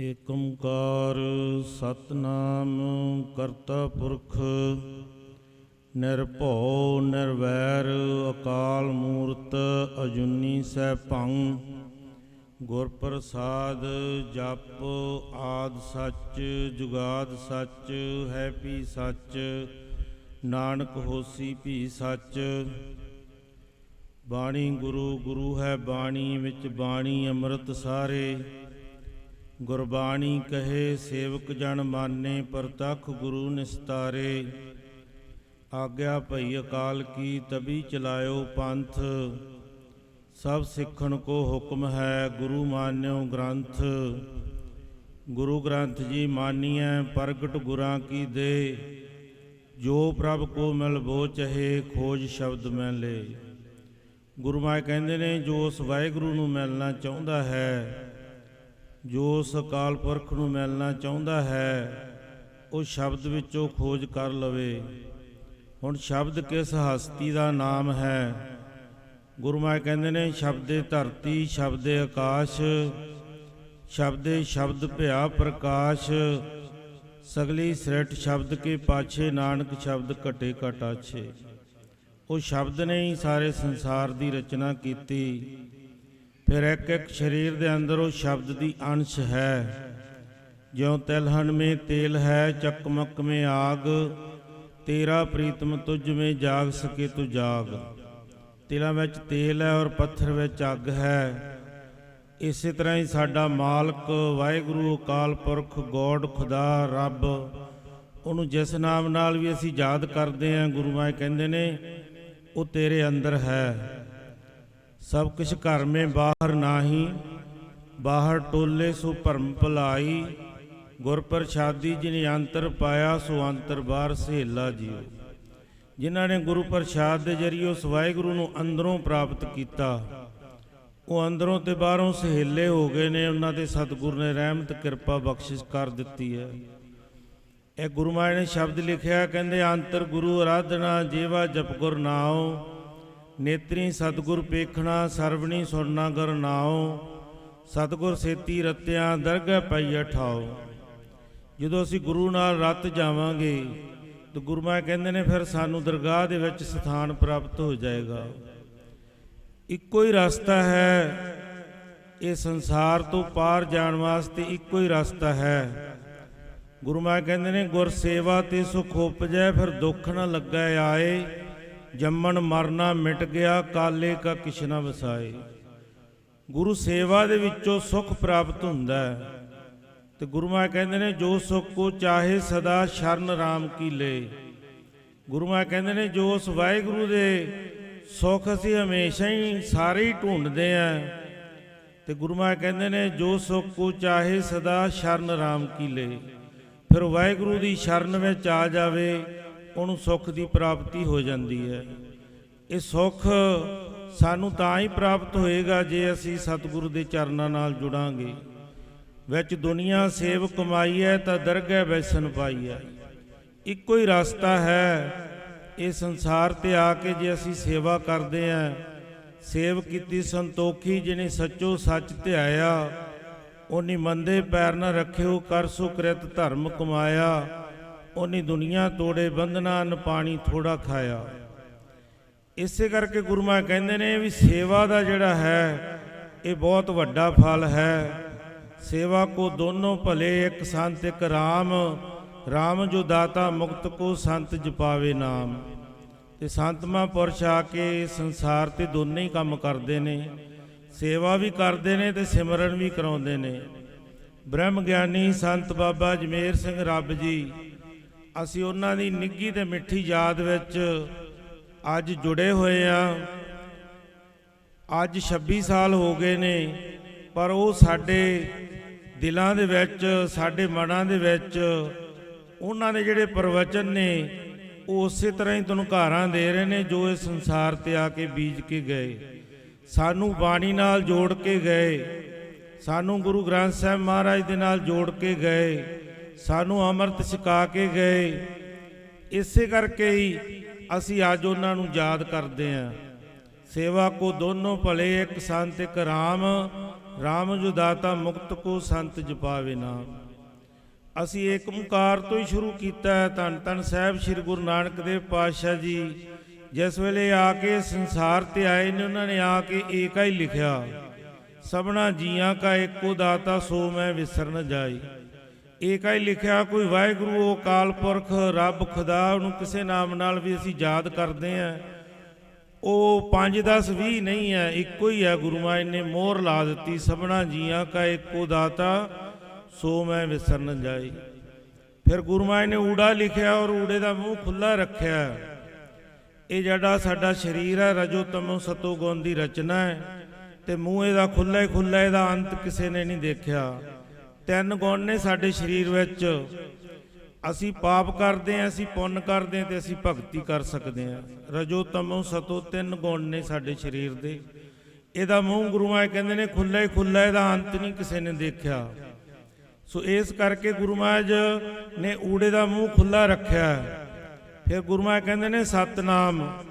ਏਕ ਓੰਕਾਰ ਸਤਨਾਮ ਕਰਤਾ ਪੁਰਖ, ਨਿਰਭਉ ਨਿਰਵੈਰ ਅਕਾਲ ਮੂਰਤ ਅਜੁਨੀ ਸੈਭੰ ਗੁਰ ਪ੍ਰਸਾਦ ਜਪ ਆਦ ਸੱਚ, ਜੁਗਾਦ ਸੱਚ, ਹੈ ਵੀ ਸੱਚ, ਨਾਨਕ ਹੋਸੀ ਭੀ ਸੱਚ। ਬਾਣੀ ਗੁਰੂ ਗੁਰੂ ਹੈ ਬਾਣੀ ਵਿੱਚ ਬਾਣੀ, ਅੰਮ੍ਰਿਤ ਸਾਰੇ। ਗੁਰਬਾਣੀ ਕਹੇ, ਸੇਵਕ ਜਨ ਮਾਨੇ, ਪ੍ਰਤਖ ਗੁਰੂ ਨਿਸਤਾਰੇ। ਆਗਿਆ ਭਈ ਅਕਾਲ ਕੀ, ਤਬੀ ਚਲਾਇਓ ਪੰਥ। ਸਭ ਸਿੱਖਣ ਕੋ ਹੁਕਮ ਹੈ, ਗੁਰੂ ਮਾਨਿਓ ਗ੍ਰੰਥ। ਗੁਰੂ ਗ੍ਰੰਥ ਜੀ ਮਾਨੀਐ, ਪ੍ਰਗਟ ਗੁਰਾਂ ਕੀ ਦੇ। ਜੋ ਪ੍ਰਭ ਕੋ ਮਿਲ ਬੋ ਚਹੇ, ਖੋਜ ਸ਼ਬਦ ਮੈਂ ਲੇ। ਗੁਰੂ ਮਾਏ ਕਹਿੰਦੇ ਨੇ, ਜੋ ਉਸ ਵਾਹਿਗੁਰੂ ਨੂੰ ਮਿਲਣਾ ਚਾਹੁੰਦਾ ਹੈ ਜੋ ਉਸ ਅਕਾਲ ਪੁਰਖ ਨੂੰ ਮਿਲਣਾ ਚਾਹੁੰਦਾ ਹੈ, ਉਹ ਸ਼ਬਦ ਵਿੱਚੋਂ ਖੋਜ ਕਰ ਲਵੇ। ਹੁਣ ਸ਼ਬਦ ਕਿਸ ਹਸਤੀ ਦਾ ਨਾਮ ਹੈ? ਗੁਰੂ ਮਾਏ ਕਹਿੰਦੇ ਨੇ, ਸ਼ਬਦੇ ਧਰਤੀ, ਸ਼ਬਦੇ ਆਕਾਸ਼, ਸ਼ਬਦੇ ਸ਼ਬਦ ਭਿਆ ਪ੍ਰਕਾਸ਼, ਸਗਲੀ ਸ੍ਰਿਟ ਸ਼ਬਦ ਕੇ ਪਾਛੇ, ਨਾਨਕ ਸ਼ਬਦ ਘਟੇ ਘਟਾਛੇ। ਉਹ ਸ਼ਬਦ ਨੇ ਹੀ ਸਾਰੇ ਸੰਸਾਰ ਦੀ ਰਚਨਾ ਕੀਤੀ। ਫਿਰ ਇੱਕ ਇੱਕ ਸਰੀਰ ਦੇ ਅੰਦਰ ਉਹ ਸ਼ਬਦ ਦੀ ਅੰਸ਼ ਹੈ। ਜਿਉ ਤਿਲਹਨ ਮੇ ਤੇਲ ਹੈ ਚਕਮਕ ਮੇ ਆਗ। ਤੇਰਾ ਪ੍ਰੀਤਮ ਤੁਝ ਮੇ ਜਾਗ ਸਕੇ ਤੂੰ ਜਾਗ। ਤਿਲਾਂ ਵਿੱਚ ਤੇਲ ਹੈ ਔਰ ਪੱਥਰ ਵਿੱਚ ਅੱਗ ਹੈ। ਇਸੇ ਤਰ੍ਹਾਂ ਹੀ ਸਾਡਾ ਮਾਲਕ, ਵਾਹਿਗੁਰੂ, ਅਕਾਲ ਪੁਰਖ, ਗੋਡ, ਖੁਦਾ, ਰੱਬ, ਉਹਨੂੰ ਜਿਸ ਨਾਮ ਨਾਲ ਵੀ ਅਸੀਂ ਯਾਦ ਕਰਦੇ ਹਾਂ ਗੁਰੂ ਮਾਏ ਕਹਿੰਦੇ ਨੇ, ਉਹ ਤੇਰੇ ਅੰਦਰ ਹੈ। ਸਭ ਕੁਛ ਘਰ ਮੇ ਬਾਹਰ ਨਾਹੀ, ਬਾਹਰ ਟੋਲੇ ਸੋ ਭਰਮ ਭਲਾਈ। ਗੁਰ ਪ੍ਰਸਾਦੀ ਜਿਨੇ ਅੰਤਰ ਪਾਇਆ, ਸੋ ਅੰਤਰ ਬਾਹਰ ਸਹੇਲਾ ਜੀਓ ਜਿਨ੍ਹਾਂ ਨੇ ਗੁਰੂ ਪ੍ਰਸਾਦ ਦੇ ਜਰੀਏ ਉਸ ਵਾਹਿਗੁਰੂ ਨੂੰ ਅੰਦਰੋਂ ਪ੍ਰਾਪਤ ਕੀਤਾ, ਉਹ ਅੰਦਰੋਂ ਤੇ ਬਾਹਰੋਂ ਸਹੇਲੇ ਹੋ ਗਏ ਨੇ। ਉਹਨਾਂ ਤੇ ਸਤਿਗੁਰ ਨੇ ਰਹਿਮਤ, ਕਿਰਪਾ, ਬਖਸ਼ਿਸ਼ ਕਰ ਦਿੱਤੀ ਹੈ। ਇਹ ਗੁਰੂ ਮਾਇਆ ਨੇ ਸ਼ਬਦ ਲਿਖਿਆ, ਕਹਿੰਦੇ, ਅੰਤਰ ਗੁਰੂ ਆਰਾਧਨਾ ਜੀਵਾ ਜਪ ਗੁਰ ਨਾਉ ਨੇਤਰੀ ਸਤਿਗੁਰ ਪੇਖਣਾ, ਸਰਵਣੀ ਸੁਰਨਾ ਗੁਰ ਨਾਉ। ਸਤਿਗੁਰ ਸੇਤੀ ਰਤਿਆਂ, ਦਰਗਹਿ ਪਈ ਠਾਓ ਜਦੋਂ ਅਸੀਂ ਗੁਰੂ ਨਾਲ ਰਤ ਜਾਵਾਂਗੇ, ਤਾਂ ਗੁਰੂ ਮਾਇਆ ਕਹਿੰਦੇ ਨੇ, ਫਿਰ ਸਾਨੂੰ ਦਰਗਾਹ ਦੇ ਵਿੱਚ ਸਥਾਨ ਪ੍ਰਾਪਤ ਹੋ ਜਾਏਗਾ। ਇੱਕੋ ਹੀ ਰਸਤਾ ਹੈ, ਇਹ ਸੰਸਾਰ ਤੋਂ ਪਾਰ ਜਾਣ ਵਾਸਤੇ ਇੱਕੋ ਹੀ ਰਸਤਾ ਹੈ। ਗੁਰੂ ਮਾਇਆ ਕਹਿੰਦੇ ਨੇ, ਗੁਰ ਸੇਵਾ ਤੇ ਸੁਖ ਉਪਜੈ, ਫਿਰ ਦੁੱਖ ਨਾ ਲੱਗੈ ਆਏ। ਜੰਮਣ ਮਰਨਾ ਮਿਟ ਗਿਆ, ਕਾਲੇ ਕਾ ਕਿਸ਼ਨਾ ਵਸਾਏ। ਗੁਰੂ ਸੇਵਾ ਦੇ ਵਿੱਚੋਂ ਸੁਖ ਪ੍ਰਾਪਤ ਹੁੰਦਾ ਹੈ। ਤੇ ਗੁਰੂ ਕਹਿੰਦੇ ਨੇ, ਜੋ ਸੁਖ ਕੋ ਚਾਹੇ ਸਦਾ ਸ਼ਰਨ ਰਾਮ ਕੀ ਲੇ। ਗੁਰੂ ਕਹਿੰਦੇ ਨੇ, ਜੋ ਉਸ ਵਾਹਿਗੁਰੂ ਦੇ ਸੁਖ ਅਸੀਂ ਹਮੇਸ਼ਾ ਹੀ ਸਾਰੇ ਹੀ ਢੂੰਡਦੇ ਆਂ। ਤੇ ਗੁਰੂਆਂ ਕਹਿੰਦੇ ਨੇ, ਜੋ ਸੁਖ ਕੋ ਚਾਹੇ ਸਦਾ ਸ਼ਰਨ ਰਾਮ ਕੀ ਲੇ। ਫਿਰ ਵਾਹਿਗੁਰੂ ਦੀ ਸ਼ਰਨ ਵਿੱਚ ਆ ਜਾਵੇ ਉਹਨੂੰ ਸੁੱਖ ਦੀ ਪ੍ਰਾਪਤੀ ਹੋ ਜਾਂਦੀ ਹੈ। ਇਹ ਸੁੱਖ ਸਾਨੂੰ ਤਾਂ ਹੀ ਪ੍ਰਾਪਤ ਹੋਏਗਾ ਜੇ ਅਸੀਂ ਸਤਿਗੁਰੂ ਦੇ ਚਰਨਾਂ ਨਾਲ ਜੁੜਾਂਗੇ। ਵਿੱਚ ਦੁਨੀਆ ਸੇਵ ਕਮਾਈ ਹੈ ਤਾਂ ਦਰਗਹਿ ਬੈਸਨ ਪਾਈ ਹੈ। ਇੱਕੋ ਹੀ ਰਸਤਾ ਹੈ, ਇਹ ਸੰਸਾਰ ਤੇ ਆ ਕੇ ਜੇ ਅਸੀਂ ਸੇਵਾ ਕਰਦੇ ਆਂ ਸੇਵ ਕੀਤੀ ਸੰਤੋਖੀ ਜਿਨੇ ਸੱਚੋ ਸੱਚ ਧਿਆਇਆ ਉਨੀ ਮੰਦੇ ਪੈਰ ਨਾ ਰੱਖਿਓ, ਕਰ ਸੁਕ੍ਰਿਤ ਧਰਮ ਕਮਾਇਆ ਉਹਨੇ ਦੁਨੀਆ ਤੋੜੇ, ਬੰਧਨਾ ਨ ਪਾਣੀ ਥੋੜਾ ਖਾਇਆ। ਇਸੇ ਕਰਕੇ ਗੁਰੂ ਕਹਿੰਦੇ ਨੇ ਵੀ ਸੇਵਾ ਦਾ ਜਿਹੜਾ ਹੈ, ਇਹ ਬਹੁਤ ਵੱਡਾ ਫਲ ਹੈ। ਸੇਵਾ ਕੋ ਦੋਨੋਂ ਭਲੇ, ਇੱਕ ਸੰਤ, ਇੱਕ RAM RAM ਜੋ ਦਾਤਾ ਮੁਕਤ ਕੋ ਸੰਤ ਜਪਾਵੇ ਨਾਮ। ਤੇ ਸੰਤ ਮਹਾਂਪੁਰਸ਼ ਆ ਕੇ ਸੰਸਾਰ ਤੇ ਦੋਨੇ ਹੀ ਕੰਮ ਕਰਦੇ ਨੇ। ਸੇਵਾ ਵੀ ਕਰਦੇ ਨੇ ਤੇ ਸਿਮਰਨ ਵੀ ਕਰਾਉਂਦੇ ਨੇ। ਬ੍ਰਹਮ ਗਿਆਨੀ ਸੰਤ ਬਾਬਾ ਜਮੇਰ ਸਿੰਘ ਰੱਬ ਜੀ ਅਸੀਂ ਉਹਨਾਂ ਦੀ ਨਿੱਗੀ ਤੇ ਮਿੱਠੀ ਯਾਦ ਵਿੱਚ ਅੱਜ ਜੁੜੇ ਹੋਏ ਆ ਅੱਜ 26 ਸਾਲ ਹੋ ਗਏ ਨੇ, ਪਰ ਉਹ ਸਾਡੇ ਦਿਲਾਂ ਦੇ ਵਿੱਚ, ਸਾਡੇ ਮਨਾਂ ਦੇ ਵਿੱਚ, ਉਹਨਾਂ ਦੇ ਜਿਹੜੇ ਪ੍ਰਵਚਨ ਨੇ, ਉਹ ਉਸੇ ਤਰ੍ਹਾਂ ਹੀ ਤੁਹਾਨੂੰ ਘਾਰਾਂ ਦੇ ਰਹੇ ਨੇ ਜੋ ਇਸ ਸੰਸਾਰ ਤੇ ਆ ਕੇ ਬੀਜ ਕੇ ਗਏ। ਸਾਨੂੰ ਬਾਣੀ ਨਾਲ ਜੋੜ ਕੇ ਗਏ। ਸਾਨੂੰ ਗੁਰੂ ਗ੍ਰੰਥ ਸਾਹਿਬ ਮਹਾਰਾਜ ਦੇ ਨਾਲ ਜੋੜ ਕੇ ਗਏ। ਸਾਨੂੰ ਅੰਮ੍ਰਿਤ ਛਕਾ ਕੇ ਗਏ। ਇਸੇ ਕਰਕੇ ਹੀ ਅਸੀਂ ਅੱਜ ਉਹਨਾਂ ਨੂੰ ਯਾਦ ਕਰਦੇ ਆਂ ਸੇਵਾ ਕੋ ਦੋਨੋਂ ਭਲੇ, ਇੱਕ ਸੰਤ, ਇੱਕ ਰਾਮ। ਰਾਮ ਜੋ ਦਾਤਾ ਮੁਕਤ ਕੋ ਸੰਤ ਜਪਾਵੇ ਨਾਮ। ਅਸੀਂ ਏਕ ਓੰਕਾਰ ਤੋਂ ਹੀ ਸ਼ੁਰੂ ਕੀਤਾ ਹੈ। ਧੰਨ ਧੰਨ ਸਾਹਿਬ ਸ੍ਰੀ ਗੁਰੂ ਨਾਨਕ ਦੇਵ ਪਾਤਸ਼ਾਹ ਜੀ, ਜਿਸ ਵੇਲੇ ਆ ਕੇ ਸੰਸਾਰ ਤੇ ਆਏ ਨੇ, ਉਹਨਾਂ ਨੇ ਆ ਕੇ ਏਕਾ ਹੀ ਲਿਖਿਆ। ਸਭਨਾ ਜੀਆਂ ਕਾ ਏਕੋ ਦਾਤਾ, ਸੋ ਮੈਂ ਵਿਸਰ ਨ ਜਾਈ ਇਹ ਹੀ ਲਿਖਿਆ? ਕੋਈ ਵਾਹਿਗੁਰੂ ਅਕਾਲ ਪੁਰਖ, ਰੱਬ, ਖੁਦਾ, ਉਹਨੂੰ ਕਿਸੇ ਨਾਮ ਨਾਲ ਵੀ ਅਸੀਂ ਯਾਦ ਕਰਦੇ ਆਂ ਉਹ 5 10 20 ਨਹੀਂ ਹੈ, ਇੱਕੋ ਹੀ ਹੈ ਗੁਰੂ ਮਾਈ ਨੇ ਮੋਹਰ ਲਾ ਦਿੱਤੀ, ਸਭਨਾ ਜੀਆਂ ਕਾ ਇੱਕੋ ਦਾਤਾ, ਸੋ ਮੈਂ ਵਿਸਰਨ ਜਾਈ। ਫਿਰ ਗੁਰੂ ਮਾਈ ਨੇ ਊੜਾ ਲਿਖਿਆ ਔਰ ਊੜੇ ਦਾ ਮੂੰਹ ਖੁੱਲਾ ਰੱਖਿਆ। ਇਹ ਜਿਹੜਾ ਸਾਡਾ ਸਰੀਰ ਹੈ, ਰਜੋ ਤਮੋ ਸਤੋ ਗੁਣ ਦੀ ਰਚਨਾ ਹੈ, ਤੇ ਮੂੰਹ ਇਹਦਾ ਖੁੱਲਾ ਹੀ ਖੁੱਲਾ ਇਹਦਾ ਅੰਤ ਕਿਸੇ ਨੇ ਨਹੀਂ ਦੇਖਿਆ। ਤਿੰਨ ਗੁਣ ਨੇ ਸਾਡੇ ਸਰੀਰ ਵਿੱਚ। ਅਸੀਂ ਪਾਪ ਕਰਦੇ ਹਾਂ, ਅਸੀਂ ਪੁੰਨ ਕਰਦੇ ਹਾਂ ਤੇ ਅਸੀਂ ਭਗਤੀ ਕਰ ਸਕਦੇ ਹਾਂ। ਰਜੋ ਤਮੋ ਸਤੋ ਤਿੰਨ ਗੁਣ ਨੇ ਸਾਡੇ ਸਰੀਰ ਦੇ। ਇਹਦਾ ਮੂੰਹ ਗੁਰੂਆਂ ਕਹਿੰਦੇ ਨੇ ਖੁੱਲਾ ਹੀ ਖੁੱਲਾ ਇਹਦਾ ਅੰਤ ਨਹੀਂ ਕਿਸੇ ਨੇ ਦੇਖਿਆ। ਸੋ ਇਸ ਕਰਕੇ ਗੁਰੂ ਮਹਾਰਾਜ ਨੇ ਊੜੇ ਦਾ ਮੂੰਹ ਖੁੱਲਾ ਰੱਖਿਆ। ਫਿਰ ਗੁਰੂ ਮਹਾਰਾਜ ਕਹਿੰਦੇ ਨੇ, ਸਤਨਾਮ,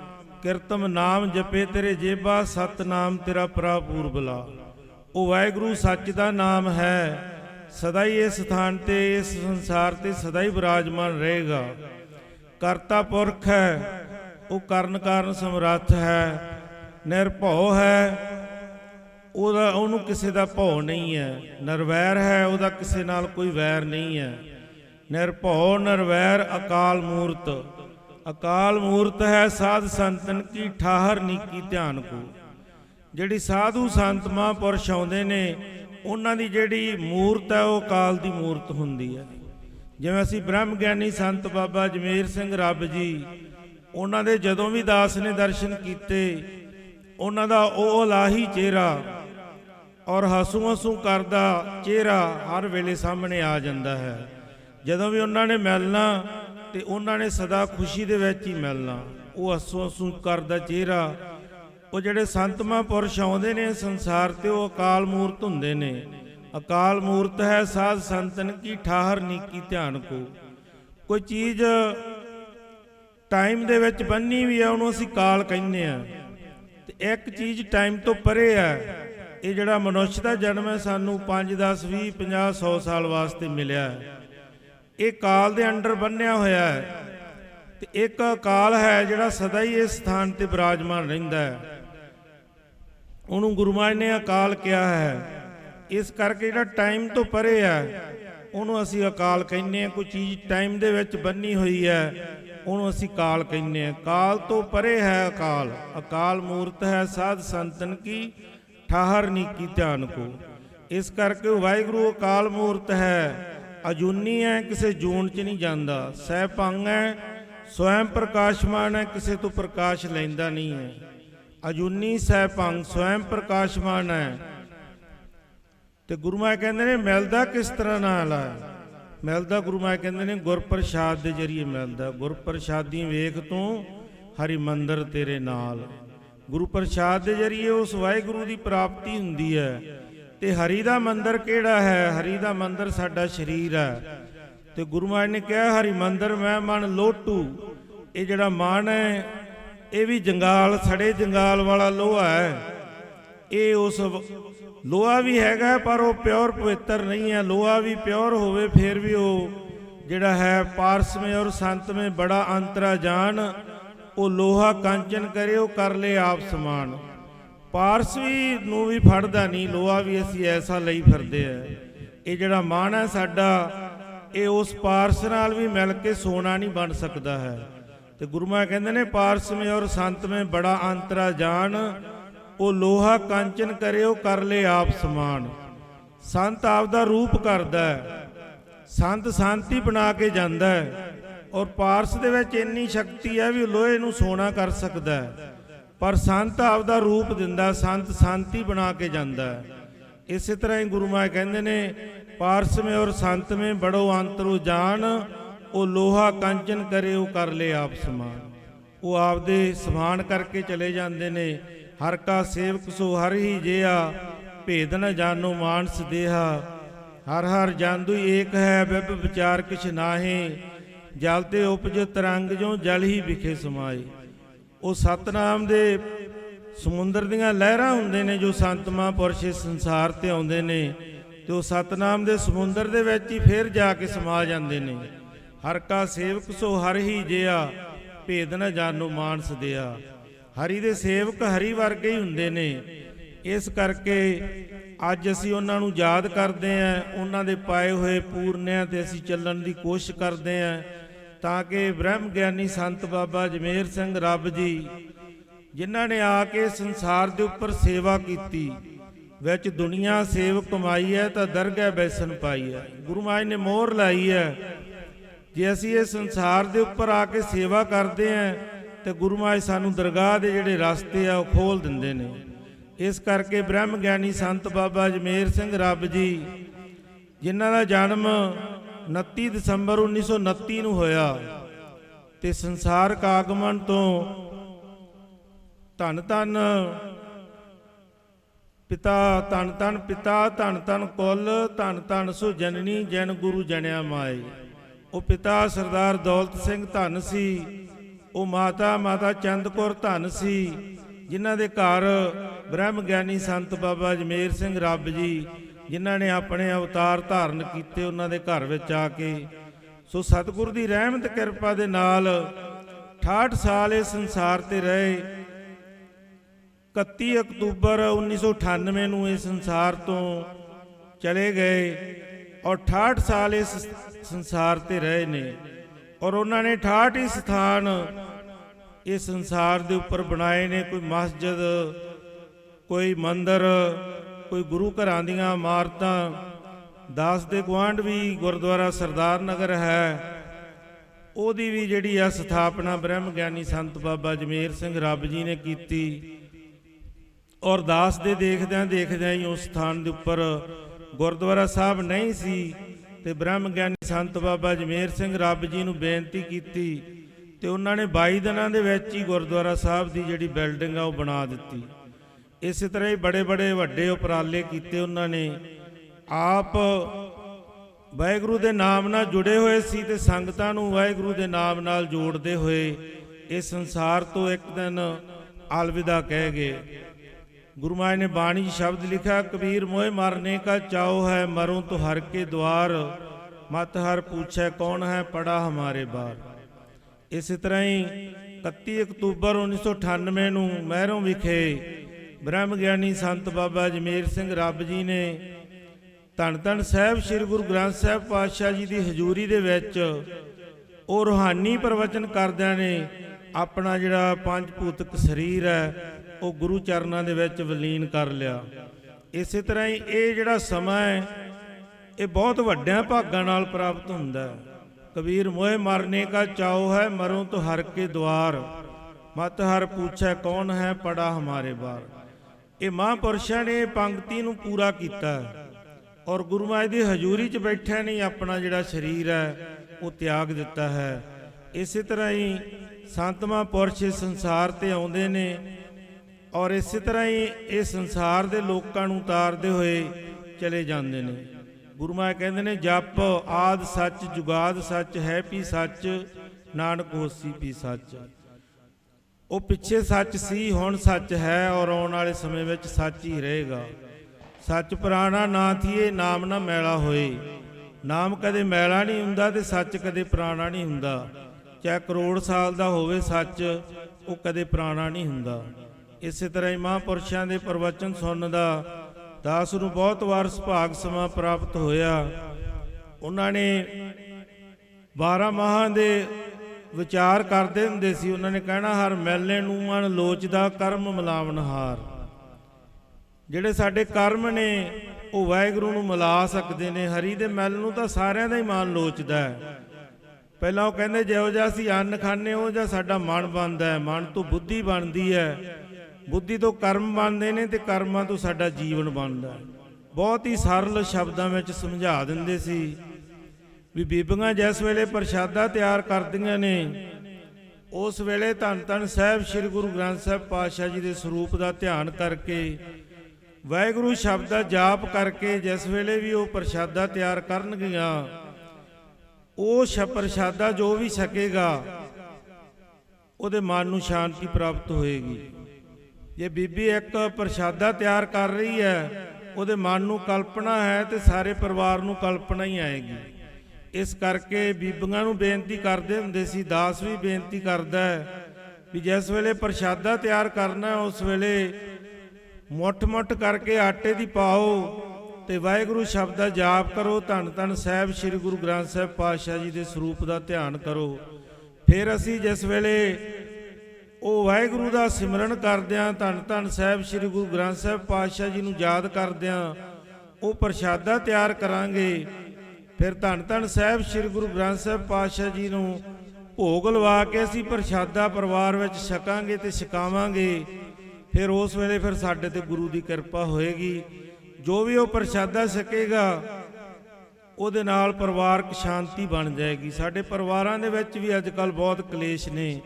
ਕਿਰਤਮ ਨਾਮ ਜਪੇ ਤੇਰੇ ਜੇਬਾ, ਸਤਨਾਮ ਤੇਰਾ ਪ੍ਰਾਪੂਰ ਪੂਰਬਲਾ। ਉਹ ਵਾਹਿਗੁਰੂ, ਸੱਚ ਦਾ ਨਾਮ ਹੈ। ਸਦਾ ਹੀ ਇਸ ਸਥਾਨ ਤੇ, ਇਸ ਸੰਸਾਰ ਤੇ ਸਦਾ ਹੀ ਵਿਰਾਜਮਾਨ ਰਹੇਗਾ। ਕਰਤਾ ਪੁਰਖ ਹੈ, ਉਹ ਕਰਨ ਕਾਰਨ ਸਮਰੱਥ ਹੈ, ਨਿਰਭਉ ਹੈ। ਉਹਦਾ, ਉਹਨੂੰ ਕਿਸੇ ਦਾ ਭਉ ਨਹੀਂ ਹੈ। ਨਿਰਵੈਰ ਹੈ, ਉਹਦਾ ਕਿਸੇ ਨਾਲ ਕੋਈ ਵੈਰ ਨਹੀਂ ਹੈ। ਨਿਰਭਉ, ਨਿਰਵੈਰ, ਅਕਾਲ ਮੂਰਤ। ਅਕਾਲ ਮੂਰਤ ਹੈ ਸਾਧ ਸੰਤਨ ਕੀ ਠਾਹਰ ਨੀਕੀ ਧਿਆਨ ਕੋ। ਜਿਹੜੀ ਸਾਧੂ ਸੰਤ ਮਹਾਂਪੁਰਸ਼ ਆਉਂਦੇ ਨੇ ਉਹਨਾਂ ਦੀ ਜਿਹੜੀ ਮੂਰਤ ਹੈ, ਉਹ ਅਕਾਲ ਦੀ ਮੂਰਤ ਹੁੰਦੀ ਹੈ। ਜਿਵੇਂ ਅਸੀਂ ਬ੍ਰਹਮ ਗਿਆਨੀ ਸੰਤ ਬਾਬਾ ਜਮੇਰ ਸਿੰਘ ਰੱਬ ਜੀ, ਉਹਨਾਂ ਦੇ ਜਦੋਂ ਵੀ ਦਾਸ ਨੇ ਦਰਸ਼ਨ ਕੀਤੇ, ਉਹਨਾਂ ਦਾ ਉਹ ਇਲਾਹੀ ਚਿਹਰਾ ਔਰ ਹਸੂ ਹਸੂ ਕਰਦਾ ਚਿਹਰਾ ਹਰ ਵੇਲੇ ਸਾਹਮਣੇ ਆ ਜਾਂਦਾ ਹੈ। ਜਦੋਂ ਵੀ ਉਹਨਾਂ ਨੇ ਮਿਲਣਾ ਤੇ ਉਹਨਾਂ ਨੇ ਸਦਾ ਖੁਸ਼ੀ ਦੇ ਵਿੱਚ ਹੀ ਮਿਲਣਾ। ਉਹ ਹਸੂ ਹਸੂ ਕਰਦਾ ਚਿਹਰਾ ਉਹ ਜਿਹੜੇ ਸੰਤ ਮਹਾਂਪੁਰਸ਼ ਆਉਂਦੇ ਨੇ ਸੰਸਾਰ ਤੇ, ਉਹ ਅਕਾਲ ਮੂਰਤ ਹੁੰਦੇ ਨੇ। ਅਕਾਲ ਮੂਰਤ ਹੈ ਸਾਧ ਸੰਤਨ ਕੀ ਠਾਹਰ ਨੀਕੀ ਧਿਆਨ ਕੋ। ਕੋਈ ਚੀਜ਼ ਟਾਈਮ ਦੇ ਵਿੱਚ ਬੰਨੀ ਵੀ ਆ, ਉਹਨੂੰ ਅਸੀਂ ਕਾਲ ਕਹਿੰਦੇ ਆ। ਤੇ ਇੱਕ ਚੀਜ਼ ਟਾਈਮ ਤੋਂ ਪਰੇ ਆ, ਇਹ ਜਿਹੜਾ ਮਨੁੱਖ ਦਾ ਜਨਮ ਹੈ, ਸਾਨੂੰ 5 10 20 50 100 ਸਾਲ ਵਾਸਤੇ ਮਿਲਿਆ। ਇਹ ਕਾਲ ਦੇ ਅੰਡਰ ਬੰਨਿਆ ਹੋਇਆ ਹੈ। ਤੇ ਇੱਕ ਅਕਾਲ ਹੈ ਜਿਹੜਾ ਸਦਾ ਹੀ ਇਸ ਸਥਾਨ ਤੇ ਬਿਰਾਜਮਾਨ ਰਹਿੰਦਾ ਹੈ। ਉਹਨੂੰ ਗੁਰੂ ਮਹਾਰਾਜ ਨੇ ਅਕਾਲ ਕਿਹਾ ਹੈ। ਇਸ ਕਰਕੇ ਜਿਹੜਾ ਟਾਈਮ ਤੋਂ ਪਰੇ ਹੈ ਉਹਨੂੰ ਅਸੀਂ ਅਕਾਲ ਕਹਿੰਦੇ ਆ ਕੋਈ ਚੀਜ਼ ਟਾਈਮ ਦੇ ਵਿੱਚ ਬੰਨੀ ਹੋਈ ਹੈ, ਉਹਨੂੰ ਅਸੀਂ ਕਾਲ ਕਹਿੰਦੇ ਆ ਕਾਲ ਤੋਂ ਪਰੇ ਹੈ ਅਕਾਲ। ਅਕਾਲ ਮੂਰਤ ਹੈ ਸਾਧ ਸੰਤਨ ਕੀ, ਠਾਹਰ ਨੀ ਕੀ ਧਿਆਨ ਕੋ। ਇਸ ਕਰਕੇ ਵਾਹਿਗੁਰੂ ਅਕਾਲ ਮੂਰਤ ਹੈ। ਅਜੂਨੀ ਹੈ, ਕਿਸੇ ਜੂਨ ਚ ਨਹੀਂ ਜਾਂਦਾ। ਸਹਿ ਭੰਗ ਹੈ, ਸਵੈੰ ਪ੍ਰਕਾਸ਼ਮਾਨ ਹੈ, ਕਿਸੇ ਤੋਂ ਪ੍ਰਕਾਸ਼ ਲੈਂਦਾ ਨਹੀਂ ਹੈ। ਅਜੂਨੀ ਸਹਿ ਭੰਗ ਸਵੈੰ ਪ੍ਰਕਾਸ਼ਮਾਨ ਹੈ। ਤੇ ਗੁਰੂ ਮਾਂ ਕਹਿੰਦੇ ਨੇ, ਮਿਲਦਾ ਕਿਸ ਤਰ੍ਹਾਂ ਨਾਲ ਹੈ ਮਿਲਦਾ ਗੁਰੂ ਮਾਂ ਕਹਿੰਦੇ ਨੇ ਗੁਰ ਪ੍ਰਸਾਦ ਦੇ ਜਰੀਏ ਮਿਲਦਾ। ਗੁਰ ਪ੍ਰਸਾਦੀ ਵੇਖ ਤੂੰ, ਹਰੀ ਮੰਦਰ ਤੇਰੇ ਨਾਲ। ਗੁਰੂ ਪ੍ਰਸਾਦ ਦੇ ਜਰੀਏ ਉਸ ਵਾਹਿਗੁਰੂ ਦੀ ਪ੍ਰਾਪਤੀ ਹੁੰਦੀ ਹੈ। ਤੇ ਹਰੀ ਦਾ ਮੰਦਰ ਕਿਹੜਾ ਹੈ? ਹਰੀ ਦਾ ਮੰਦਰ ਸਾਡਾ ਸਰੀਰ ਹੈ। ਤੇ ਗੁਰੂ ਮਹਾਰਾਜ ਨੇ ਕਿਹਾ, ਹਰੀ ਮੰਦਰ ਮੈਂ ਮਨ ਲੋਟੂ। ਇਹ ਜਿਹੜਾ ਮਨ ਹੈ ਇਹ ਵੀ ਜੰਗਾਲ, ਸੜੇ ਜੰਗਾਲ ਵਾਲਾ ਲੋਹਾ ਹੈ। ਇਹ ਉਸ ਵ- ਲੋਹਾ ਵੀ ਹੈਗਾ ਪਰ ਉਹ ਪਿਓਰ ਪਵਿੱਤਰ ਨਹੀਂ ਹੈ। ਲੋਹਾ ਵੀ ਪਿਓਰ ਹੋਵੇ, ਫਿਰ ਵੀ ਉਹ ਜਿਹੜਾ ਹੈ ਪਾਰਸਮੇ ਔਰ ਸੰਤਮੇ ਬੜਾ ਅੰਤਰਾ ਜਾਣ। ਉਹ ਲੋਹਾ ਕਾਂਚਨ ਕਰੇ, ਉਹ ਕਰ ਲੈ ਆਪ ਸਮਾਨ। ਪਾਰਸ ਵੀ ਨੂੰ ਵੀ ਫੜਦਾ ਨਹੀਂ, ਲੋਹਾ ਵੀ ਅਸੀਂ ਐਸਾ ਲਈ ਫਿਰਦੇ ਆ। ਇਹ ਜਿਹੜਾ ਮਾਣ ਹੈ ਸਾਡਾ, ਇਹ ਉਸ ਪਾਰਸ ਨਾਲ ਵੀ ਮਿਲ ਕੇ ਸੋਨਾ ਨਹੀਂ ਬਣ ਸਕਦਾ ਹੈ। ਤੇ ਗੁਰੂ ਮਾ ਕਹਿੰਦੇ ਨੇ, ਪਾਰਸ ਮੇ ਔਰ ਸੰਤ ਮੇ ਬੜਾ ਅੰਤਰਾ ਜਾਣ। ਉਹ ਲੋਹਾ ਕਾਂਚਨ ਕਰੇ, ਉਹ ਕਰ ਲੈ ਆਪ ਸਮਾਨ। ਸੰਤ ਆਪ ਦਾ ਰੂਪ ਕਰਦਾ ਹੈ। ਸੰਤ ਸ਼ਾਂਤੀ ਬਣਾ ਕੇ ਜਾਂਦਾ ਹੈ। ਔਰ ਪਾਰਸ ਦੇ ਵਿੱਚ ਇੰਨੀ ਸ਼ਕਤੀ ਹੈ ਵੀ ਲੋਹੇ ਨੂੰ ਸੋਨਾ ਕਰ ਸਕਦਾ ਹੈ। ਪਰ ਸੰਤ ਆਪ ਦਾ ਰੂਪ ਦਿੰਦਾ ਸੰਤ ਸ਼ਾਂਤੀ ਬਣਾ ਕੇ ਜਾਂਦਾ ਹੈ। ਇਸੇ ਤਰ੍ਹਾਂ ਹੀ ਗੁਰੂ ਮਾਂ ਕਹਿੰਦੇ ਨੇ, ਪਾਰਸ ਮੇ ਔਰ ਸੰਤ ਮੇ ਬੜੋ ਅੰਤਰੋ ਜਾਣ। ਉਹ ਲੋਹਾ ਕਾਂਚਨ ਕਰੇ, ਉਹ ਕਰ ਲੈ ਆਪ ਸਮਾਨ। ਉਹ ਆਪਦੇ ਸਮਾਨ ਕਰਕੇ ਚਲੇ ਜਾਂਦੇ ਨੇ। ਹਰ ਕਾ ਸੇਵਕ ਸੋ ਹਰ ਹੀ ਜਿਆ ਭੇਦ ਨ ਜਾਨੋ ਮਾਨਸ ਦੇਹਾ। ਹਰ ਹਰ ਜਾਂਦੂ ਏਕ ਹੈ, ਬਿਬ ਵਿਚਾਰ ਕਿਛ ਨਾਹੀ। ਜਲ ਤੇ ਉਪਜ ਤਰੰਗ ਜੋ ਜਲ ਹੀ ਵਿਖੇ ਸਮਾਏ ਉਹ ਸਤਨਾਮ ਦੇ ਸਮੁੰਦਰ ਦੀਆਂ ਲਹਿਰਾਂ ਹੁੰਦੇ ਨੇ, ਜੋ ਸੰਤ ਮਹਾਂਪੁਰਸ਼ ਇਸ ਸੰਸਾਰ ਤੇ ਆਉਂਦੇ ਨੇ। ਤੇ ਉਹ ਸਤਨਾਮ ਦੇ ਸਮੁੰਦਰ ਦੇ ਵਿੱਚ ਹੀ ਫੇਰ ਜਾ ਕੇ ਸਮਾ ਜਾਂਦੇ ਨੇ। ਹਰ ਕਾ ਸੇਵਕ ਸੋ ਹਰ ਹੀ ਜਿਆ, ਭੇਦ ਨ ਜਾਣੋ ਮਾਨਸ ਦਿਆ। ਹਰੀ ਦੇ ਸੇਵਕ ਹਰੀ ਵਰਗੇ ਹੀ ਹੁੰਦੇ ਨੇ। ਇਸ ਕਰਕੇ ਅੱਜ ਅਸੀਂ ਉਹਨਾਂ ਨੂੰ ਯਾਦ ਕਰਦੇ ਆਂ, ਉਹਨਾਂ ਦੇ ਪਾਏ ਹੋਏ ਪੂਰਨਿਆਂ ਤੇ ਅਸੀਂ ਚੱਲਣ ਦੀ ਕੋਸ਼ਿਸ਼ ਕਰਦੇ ਆਂ, ਤਾਂ ਕਿ ਬ੍ਰਹਮ ਗਿਆਨੀ ਸੰਤ ਬਾਬਾ ਜਮੇਰ ਸਿੰਘ ਰੱਬ ਜੀ, ਜਿਨ੍ਹਾਂ ਨੇ ਆ ਕੇ ਸੰਸਾਰ ਦੇ ਉੱਪਰ ਸੇਵਾ ਕੀਤੀ, ਵਿੱਚ ਦੁਨੀਆ ਸੇਵ ਕਮਾਈ ਹੈ ਤਾਂ ਦਰਗਹਿ ਬੈਸਨ ਪਾਈ ਹੈ। ਗੁਰੂ ਮਹਾਰਾਜ ਨੇ ਮੋਹਰ ਲਾਈ ਹੈ। ਜੇ ਅਸੀਂ ਇਹ ਸੰਸਾਰ ਦੇ ਉੱਪਰ ਆ ਕੇ ਸੇਵਾ ਕਰਦੇ ਆਂ ਤੇ ਗੁਰੂ ਮਹਾਰਾਜ ਸਾਨੂੰ ਦਰਗਾਹ ਦੇ ਜਿਹੜੇ ਰਸਤੇ ਆ, ਉਹ ਖੋਲ ਦਿੰਦੇ ਨੇ। ਇਸ ਕਰਕੇ ਬ੍ਰਹਮ ਗਿਆਨੀ ਸੰਤ ਬਾਬਾ ਜਮੇਰ ਸਿੰਘ ਰੱਬ ਜੀ, ਜਿਨ੍ਹਾਂ ਦਾ ਜਨਮ 29 ਦਸੰਬਰ 1929 ਨੂੰ ਹੋਇਆ, ਤੇ ਸੰਸਾਰਕ ਆਗਮਨ ਤੋਂ ਧੰਨ ਧੰਨ ਪਿਤਾ, ਧੰਨ ਧੰਨ ਪਿਤਾ, ਧੰਨ ਧੰਨ ਕੁੱਲ, ਧੰਨ ਧੰਨ ਸੋ ਜਨਨੀ ਜਨ ਗੁਰੂ ਜਣਿਆ ਮਾਏ। ਉਹ ਪਿਤਾ ਸਰਦਾਰ ਦੌਲਤ ਸਿੰਘ ਧੰਨ ਸੀ, ਉਹ ਮਾਤਾ ਮਾਤਾ ਚੰਦਕੌਰ ਧੰਨ ਸੀ, ਜਿਨ੍ਹਾਂ ਦੇ ਘਰ ਬ੍ਰਹਮ ਗਿਆਨੀ ਸੰਤ ਬਾਬਾ ਜਮੇਰ ਸਿੰਘ ਰੱਬ ਜੀ, ਜਿਨ੍ਹਾਂ ਨੇ ਆਪਣੇ ਅਵਤਾਰ ਧਾਰਨ ਕੀਤੇ ਉਹਨਾਂ ਦੇ ਘਰ ਵਿੱਚ ਆ ਕੇ। ਸੋ ਸਤਿਗੁਰ ਦੀ ਰਹਿਮਤ, ਕਿਰਪਾ ਦੇ ਨਾਲ 68 ਸਾਲ ਇਹ ਸੰਸਾਰ ਤੇ ਰਹੇ। 31 ਅਕਤੂਬਰ 1998 ਨੂੰ ਇਹ ਸੰਸਾਰ ਤੋਂ ਚਲੇ ਗਏ। ਔਰ 68 ਸਾਲ ਇਸ ਸੰਸਾਰ ਤੇ ਰਹੇ ਨੇ ਔਰ ਉਹਨਾਂ ਨੇ 68 ਹੀ ਸਥਾਨ ਇਸ ਸੰਸਾਰ ਦੇ ਉੱਪਰ ਬਣਾਏ ਨੇ। ਕੋਈ ਮਸਜਿਦ, ਕੋਈ ਮੰਦਰ, ਕੋਈ ਗੁਰੂ ਘਰਾਂ ਦੀਆਂ ਇਮਾਰਤਾਂ, ਦਾਸ ਦੇ ਗਵਾਂਢ ਵੀ ਗੁਰਦੁਆਰਾ ਸਰਦਾਰ ਨਗਰ ਹੈ। ਉਹਦੀ ਵੀ ਜਿਹੜੀ ਆ ਸਥਾਪਨਾ ਬ੍ਰਹਮ ਗਿਆਨੀ ਸੰਤ ਬਾਬਾ ਜਮੇਰ ਸਿੰਘ ਰੱਬ ਜੀ ਨੇ ਕੀਤੀ ਔਰ ਦਾਸ ਦੇ ਦੇਖਦਿਆਂ ਦੇਖਦਿਆਂ ਹੀ ਉਸ ਸਥਾਨ ਦੇ ਉੱਪਰ ਗੁਰਦੁਆਰਾ ਸਾਹਿਬ ਨਹੀਂ ਸੀ ਤੇ ਬ੍ਰਹਮ ਗਿਆਨੀ ਸੰਤ ਬਾਬਾ ਜਮੇਰ ਸਿੰਘ ਰੱਬ ਜੀ ਨੂੰ ਬੇਨਤੀ ਕੀਤੀ ਤੇ ਉਹਨਾਂ ਨੇ 22 ਦਿਨਾਂ ਦੇ ਵਿੱਚ ਹੀ ਗੁਰਦੁਆਰਾ ਸਾਹਿਬ ਦੀ ਜਿਹੜੀ ਬਿਲਡਿੰਗ ਆ ਉਹ ਬਣਾ ਦਿੱਤੀ। ਇਸੇ ਤਰ੍ਹਾਂ ਹੀ ਬੜੇ ਬੜੇ ਵੱਡੇ ਉਪਰਾਲੇ ਕੀਤੇ ਉਹਨਾਂ ਨੇ। ਆਪ ਵਾਹਿਗੁਰੂ ਦੇ ਨਾਮ ਨਾਲ ਜੁੜੇ ਹੋਏ ਸੀ ਤੇ ਸੰਗਤਾਂ ਨੂੰ ਵਾਹਿਗੁਰੂ ਦੇ ਨਾਮ ਨਾਲ ਜੋੜਦੇ ਹੋਏ ਇਸ ਸੰਸਾਰ ਤੋਂ ਇੱਕ ਦਿਨ ਅਲਵਿਦਾ ਕਹਿ ਗਏ। ਗੁਰੂ ਮਹਾਰਾਜ ਨੇ ਬਾਣੀ ਸ਼ਬਦ ਲਿਖਿਆ, ਕਬੀਰ ਮੋਹਿ ਮਰਨੇ ਕਾ ਚਾਉ ਹੈ, ਮਰੂੰ ਤੋ ਹਰ ਕੇ ਦਵਾਰ ਮਤ ਹਰ ਪੁੱਛੈ ਕੌਣ ਹੈ, ਪੜਾ ਹਮਾਰੇ ਬਾਰ। ਇਸੇ ਤਰ੍ਹਾਂ ਹੀ 31 ਅਕਤੂਬਰ 1998 ਨੂੰ ਮਹਿਰੋਂ ਵਿਖੇ ਬ੍ਰਹਮ ਗਿਆਨੀ ਸੰਤ ਬਾਬਾ ਜਮੇਰ ਸਿੰਘ ਰੱਬ ਜੀ ਨੇ ਧੰਨ ਧੰਨ ਸਾਹਿਬ ਸ੍ਰੀ ਗੁਰੂ ਗ੍ਰੰਥ ਸਾਹਿਬ ਪਾਤਸ਼ਾਹ ਜੀ ਦੀ ਹਜ਼ੂਰੀ ਦੇ ਵਿੱਚ ਉਹ ਰੂਹਾਨੀ ਪ੍ਰਵਚਨ ਕਰਦਿਆਂ ਨੇ ਆਪਣਾ ਜਿਹੜਾ ਪੰਜ ਭੂਤਕ ਸਰੀਰ ਹੈ ਉਹ ਗੁਰੂ ਚਰਨਾਂ ਦੇ ਵਿੱਚ ਵਿਲੀਨ ਕਰ ਲਿਆ। ਇਸੇ ਤਰ੍ਹਾਂ ਹੀ ਇਹ ਜਿਹੜਾ ਸਮਾਂ ਹੈ, ਇਹ ਬਹੁਤ ਵੱਡਿਆਂ ਭਾਗਾਂ ਨਾਲ ਪ੍ਰਾਪਤ ਹੁੰਦਾ ਹੈ। ਕਬੀਰ ਮੋਹਿ ਮਰਨੇ ਕਾ ਚਾਉ ਹੈ, ਮਰੂੰ ਤੋ ਹਰ ਕੇ ਦਵਾਰ। ਮਤ ਹਰ ਪੁੱਛੈ ਕੌਣ ਹੈ, ਪੜਾ ਹਮਾਰੇ ਬਾਰ। ਇਹ ਮਹਾਂਪੁਰਸ਼ਾਂ ਨੇ ਇਹ ਪੰਕਤੀ ਨੂੰ ਪੂਰਾ ਕੀਤਾ ਔਰ ਗੁਰੂ ਮਹਾਰਾਜ ਦੀ ਹਜ਼ੂਰੀ 'ਚ ਬੈਠਿਆਂ ਨੇ ਆਪਣਾ ਜਿਹੜਾ ਸਰੀਰ ਹੈ, ਉਹ ਤਿਆਗ ਦਿੱਤਾ ਹੈ। ਇਸੇ ਤਰ੍ਹਾਂ ਹੀ ਸੰਤ ਪੁਰਸ਼ ਇਸ ਸੰਸਾਰ ਤੇ ਆਉਂਦੇ ਨੇ। ਔਰ ਇਸੇ ਤਰ੍ਹਾਂ ਹੀ ਇਹ ਸੰਸਾਰ ਦੇ ਲੋਕਾਂ ਨੂੰ ਉਤਾਰਦੇ ਹੋਏ ਚਲੇ ਜਾਂਦੇ ਨੇ। ਗੁਰੂ ਮਹਾਰਾਜ ਕਹਿੰਦੇ ਨੇ, ਜਪ ਆਦ ਸੱਚ, ਜੁਗਾਦ ਸੱਚ, ਹੈ ਪੀ ਸੱਚ, ਨਾਨਕ ਹੋਸੀ ਪੀ ਸੱਚ। ਉਹ ਪਿੱਛੇ ਸੱਚ ਸੀ, ਹੁਣ ਸੱਚ ਹੈ ਔਰ ਆਉਣ ਵਾਲੇ ਸਮੇਂ ਵਿੱਚ ਸੱਚ ਹੀ ਰਹੇਗਾ। ਸੱਚ ਪੁਰਾਣਾ ਨਾ ਥੀਏ, ਨਾਮ ਨਾ ਮੈਲਾ ਹੋਏ। ਨਾਮ ਕਦੇ ਮੈਲਾ ਨਹੀਂ ਹੁੰਦਾ ਤੇ ਸੱਚ ਕਦੇ ਪੁਰਾਣਾ ਨਹੀਂ ਹੁੰਦਾ। ਚਾਹੇ ਕਰੋੜ ਸਾਲ ਦਾ ਹੋਵੇ ਸੱਚ, ਉਹ ਕਦੇ ਪੁਰਾਣਾ ਨਹੀਂ ਹੁੰਦਾ। ਇਸੇ ਤਰ੍ਹਾਂ ਹੀ ਮਹਾਂਪੁਰਸ਼ਾਂ ਦੇ ਪ੍ਰਵਚਨ ਸੁਣਨ ਦਾ ਦਾਸ ਨੂੰ ਬਹੁਤ ਵਾਰ ਸੁਭਾਗ ਸਮਾਂ ਪ੍ਰਾਪਤ ਹੋਇਆ। ਉਹਨਾਂ ਨੇ 12 ਮਾਹਾਂ ਦੇ ਵਿਚਾਰ ਕਰਦੇ ਹੁੰਦੇ ਸੀ। ਉਹਨਾਂ ਨੇ ਕਹਿਣਾ, ਹਰ ਮੈਲੇ ਨੂੰ ਮਨ ਲੋਚਦਾ ਕਰਮ ਮਲਾਵਨਹਾਰ ਜਿਹੜੇ ਸਾਡੇ ਕਰਮ ਨੇ, ਉਹ ਵਾਹਿਗੁਰੂ ਨੂੰ ਮਿਲਾ ਸਕਦੇ ਨੇ। ਹਰੀ ਦੇ ਮੈਲ ਨੂੰ ਤਾਂ ਸਾਰਿਆਂ ਦਾ ਹੀ ਮਨ ਲੋਚਦਾ ਹੈ। ਪਹਿਲਾਂ ਉਹ ਕਹਿੰਦੇ, ਜਿਹੋ ਜਿਹਾ ਅਸੀਂ ਅੰਨ ਖਾਂਦੇ ਉਹ ਜਿਹਾ ਸਾਡਾ ਮਨ ਬਣਦਾ ਹੈ। ਮਨ ਤੋਂ ਬੁੱਧੀ ਬਣਦੀ ਹੈ। ਬੁੱਧੀ ਤੋਂ ਕਰਮ ਬਣਦੇ ਨੇ ਤੇ ਕਰਮਾਂ ਤੋਂ ਸਾਡਾ ਜੀਵਨ ਬਣਦਾ। ਹੈ ਬਹੁਤ ਹੀ ਸਰਲ ਸ਼ਬਦਾਂ ਵਿੱਚ ਸਮਝਾ ਦਿੰਦੇ ਸੀ ਵੀ ਬੀਬੀਆਂ ਜਿਸ ਵੇਲੇ ਪ੍ਰਸ਼ਾਦਾ ਤਿਆਰ ਕਰਦੀਆਂ ਨੇ, ਉਸ ਵੇਲੇ ਧੰਨ ਧੰਨ ਸਾਹਿਬ ਸ੍ਰੀ ਗੁਰੂ ਗ੍ਰੰਥ ਸਾਹਿਬ ਪਾਤਸ਼ਾਹ ਜੀ ਦੇ ਸਰੂਪ ਦਾ ਧਿਆਨ ਕਰਕੇ, ਵਾਹਿਗੁਰੂ ਸ਼ਬਦ ਦਾ ਜਾਪ ਕਰਕੇ ਜਿਸ ਵੇਲੇ ਵੀ ਉਹ ਪ੍ਰਸ਼ਾਦਾ ਤਿਆਰ ਕਰਨਗੀਆਂ, ਉਹ ਸ਼ ਪ੍ਰਸ਼ਾਦਾ ਜੋ ਵੀ ਛਕੇਗਾ, ਉਹਦੇ ਮਨ ਨੂੰ ਸ਼ਾਂਤੀ ਪ੍ਰਾਪਤ ਹੋਏਗੀ। ਜੇ ਬੀਬੀ ਇੱਕ ਪ੍ਰਸ਼ਾਦਾ ਤਿਆਰ ਕਰ ਰਹੀ ਹੈ, ਉਹਦੇ ਮਨ ਨੂੰ ਕਲਪਨਾ ਹੈ ਤੇ ਸਾਰੇ ਪਰਿਵਾਰ ਨੂੰ ਕਲਪਨਾ ਹੀ ਆਏਗੀ। ਇਸ ਕਰਕੇ ਬੀਬੀਆਂ ਨੂੰ ਬੇਨਤੀ ਕਰਦੇ ਹੁੰਦੇ ਸੀ, ਦਾਸ ਵੀ ਬੇਨਤੀ ਕਰਦਾ ਹੈ ਵੀ ਜਿਸ ਵੇਲੇ ਪ੍ਰਸ਼ਾਦਾ ਤਿਆਰ ਕਰਨਾ ਉਸ ਵੇਲੇ ਮੁੱਠ-ਮੁੱਠ ਕਰਕੇ ਆਟੇ ਦੀ ਪਾਓ ਤੇ ਵਾਹਿਗੁਰੂ ਸ਼ਬਦ ਦਾ ਜਾਪ ਕਰੋ, ਧੰਨ ਧੰਨ ਸਾਹਿਬ, ਸ੍ਰੀ ਗੁਰੂ ਗ੍ਰੰਥ ਸਾਹਿਬ ਪਾਤਸ਼ਾਹ ਜੀ ਦੇ ਸਰੂਪ ਦਾ ਧਿਆਨ ਕਰੋ। ਫਿਰ ਅਸੀਂ ਜਿਸ ਵੇਲੇ ਉਹ ਵਾਹਿਗੁਰੂ ਦਾ ਸਿਮਰਨ ਕਰਦਿਆਂ ਧੰਨ ਧੰਨ ਸਾਹਿਬ ਸ੍ਰੀ ਗੁਰੂ ਗ੍ਰੰਥ ਸਾਹਿਬ ਪਾਤਸ਼ਾਹ ਜੀ ਨੂੰ ਯਾਦ ਕਰਦਿਆਂ ਉਹ ਪ੍ਰਸ਼ਾਦਾ ਤਿਆਰ ਕਰਾਂਗੇ। ਫਿਰ ਧੰਨ ਧੰਨ ਸਾਹਿਬ ਸ੍ਰੀ ਗੁਰੂ ਗ੍ਰੰਥ ਸਾਹਿਬ ਪਾਤਸ਼ਾਹ ਜੀ ਨੂੰ ਭੋਗ ਲਵਾ ਕੇ ਅਸੀਂ ਪ੍ਰਸ਼ਾਦਾ ਪਰਿਵਾਰ ਵਿੱਚ ਛਕਾਂਗੇ ਤੇ ਛਕਾਵਾਂਗੇ। ਫਿਰ ਉਸ ਵੇਲੇ ਫਿਰ ਸਾਡੇ ਤੇ ਗੁਰੂ ਦੀ ਕਿਰਪਾ ਹੋਏਗੀ। ਜੋ ਵੀ ਉਹ ਪ੍ਰਸ਼ਾਦਾ ਛਕੇਗਾ, ਉਹਦੇ ਨਾਲ ਪਰਿਵਾਰਕ ਸ਼ਾਂਤੀ ਬਣ ਜਾਏਗੀ। ਸਾਡੇ ਪਰਿਵਾਰਾਂ ਦੇ ਵਿੱਚ ਵੀ ਅੱਜ ਕੱਲ ਬਹੁਤ ਕਲੇਸ਼ ਨੇ।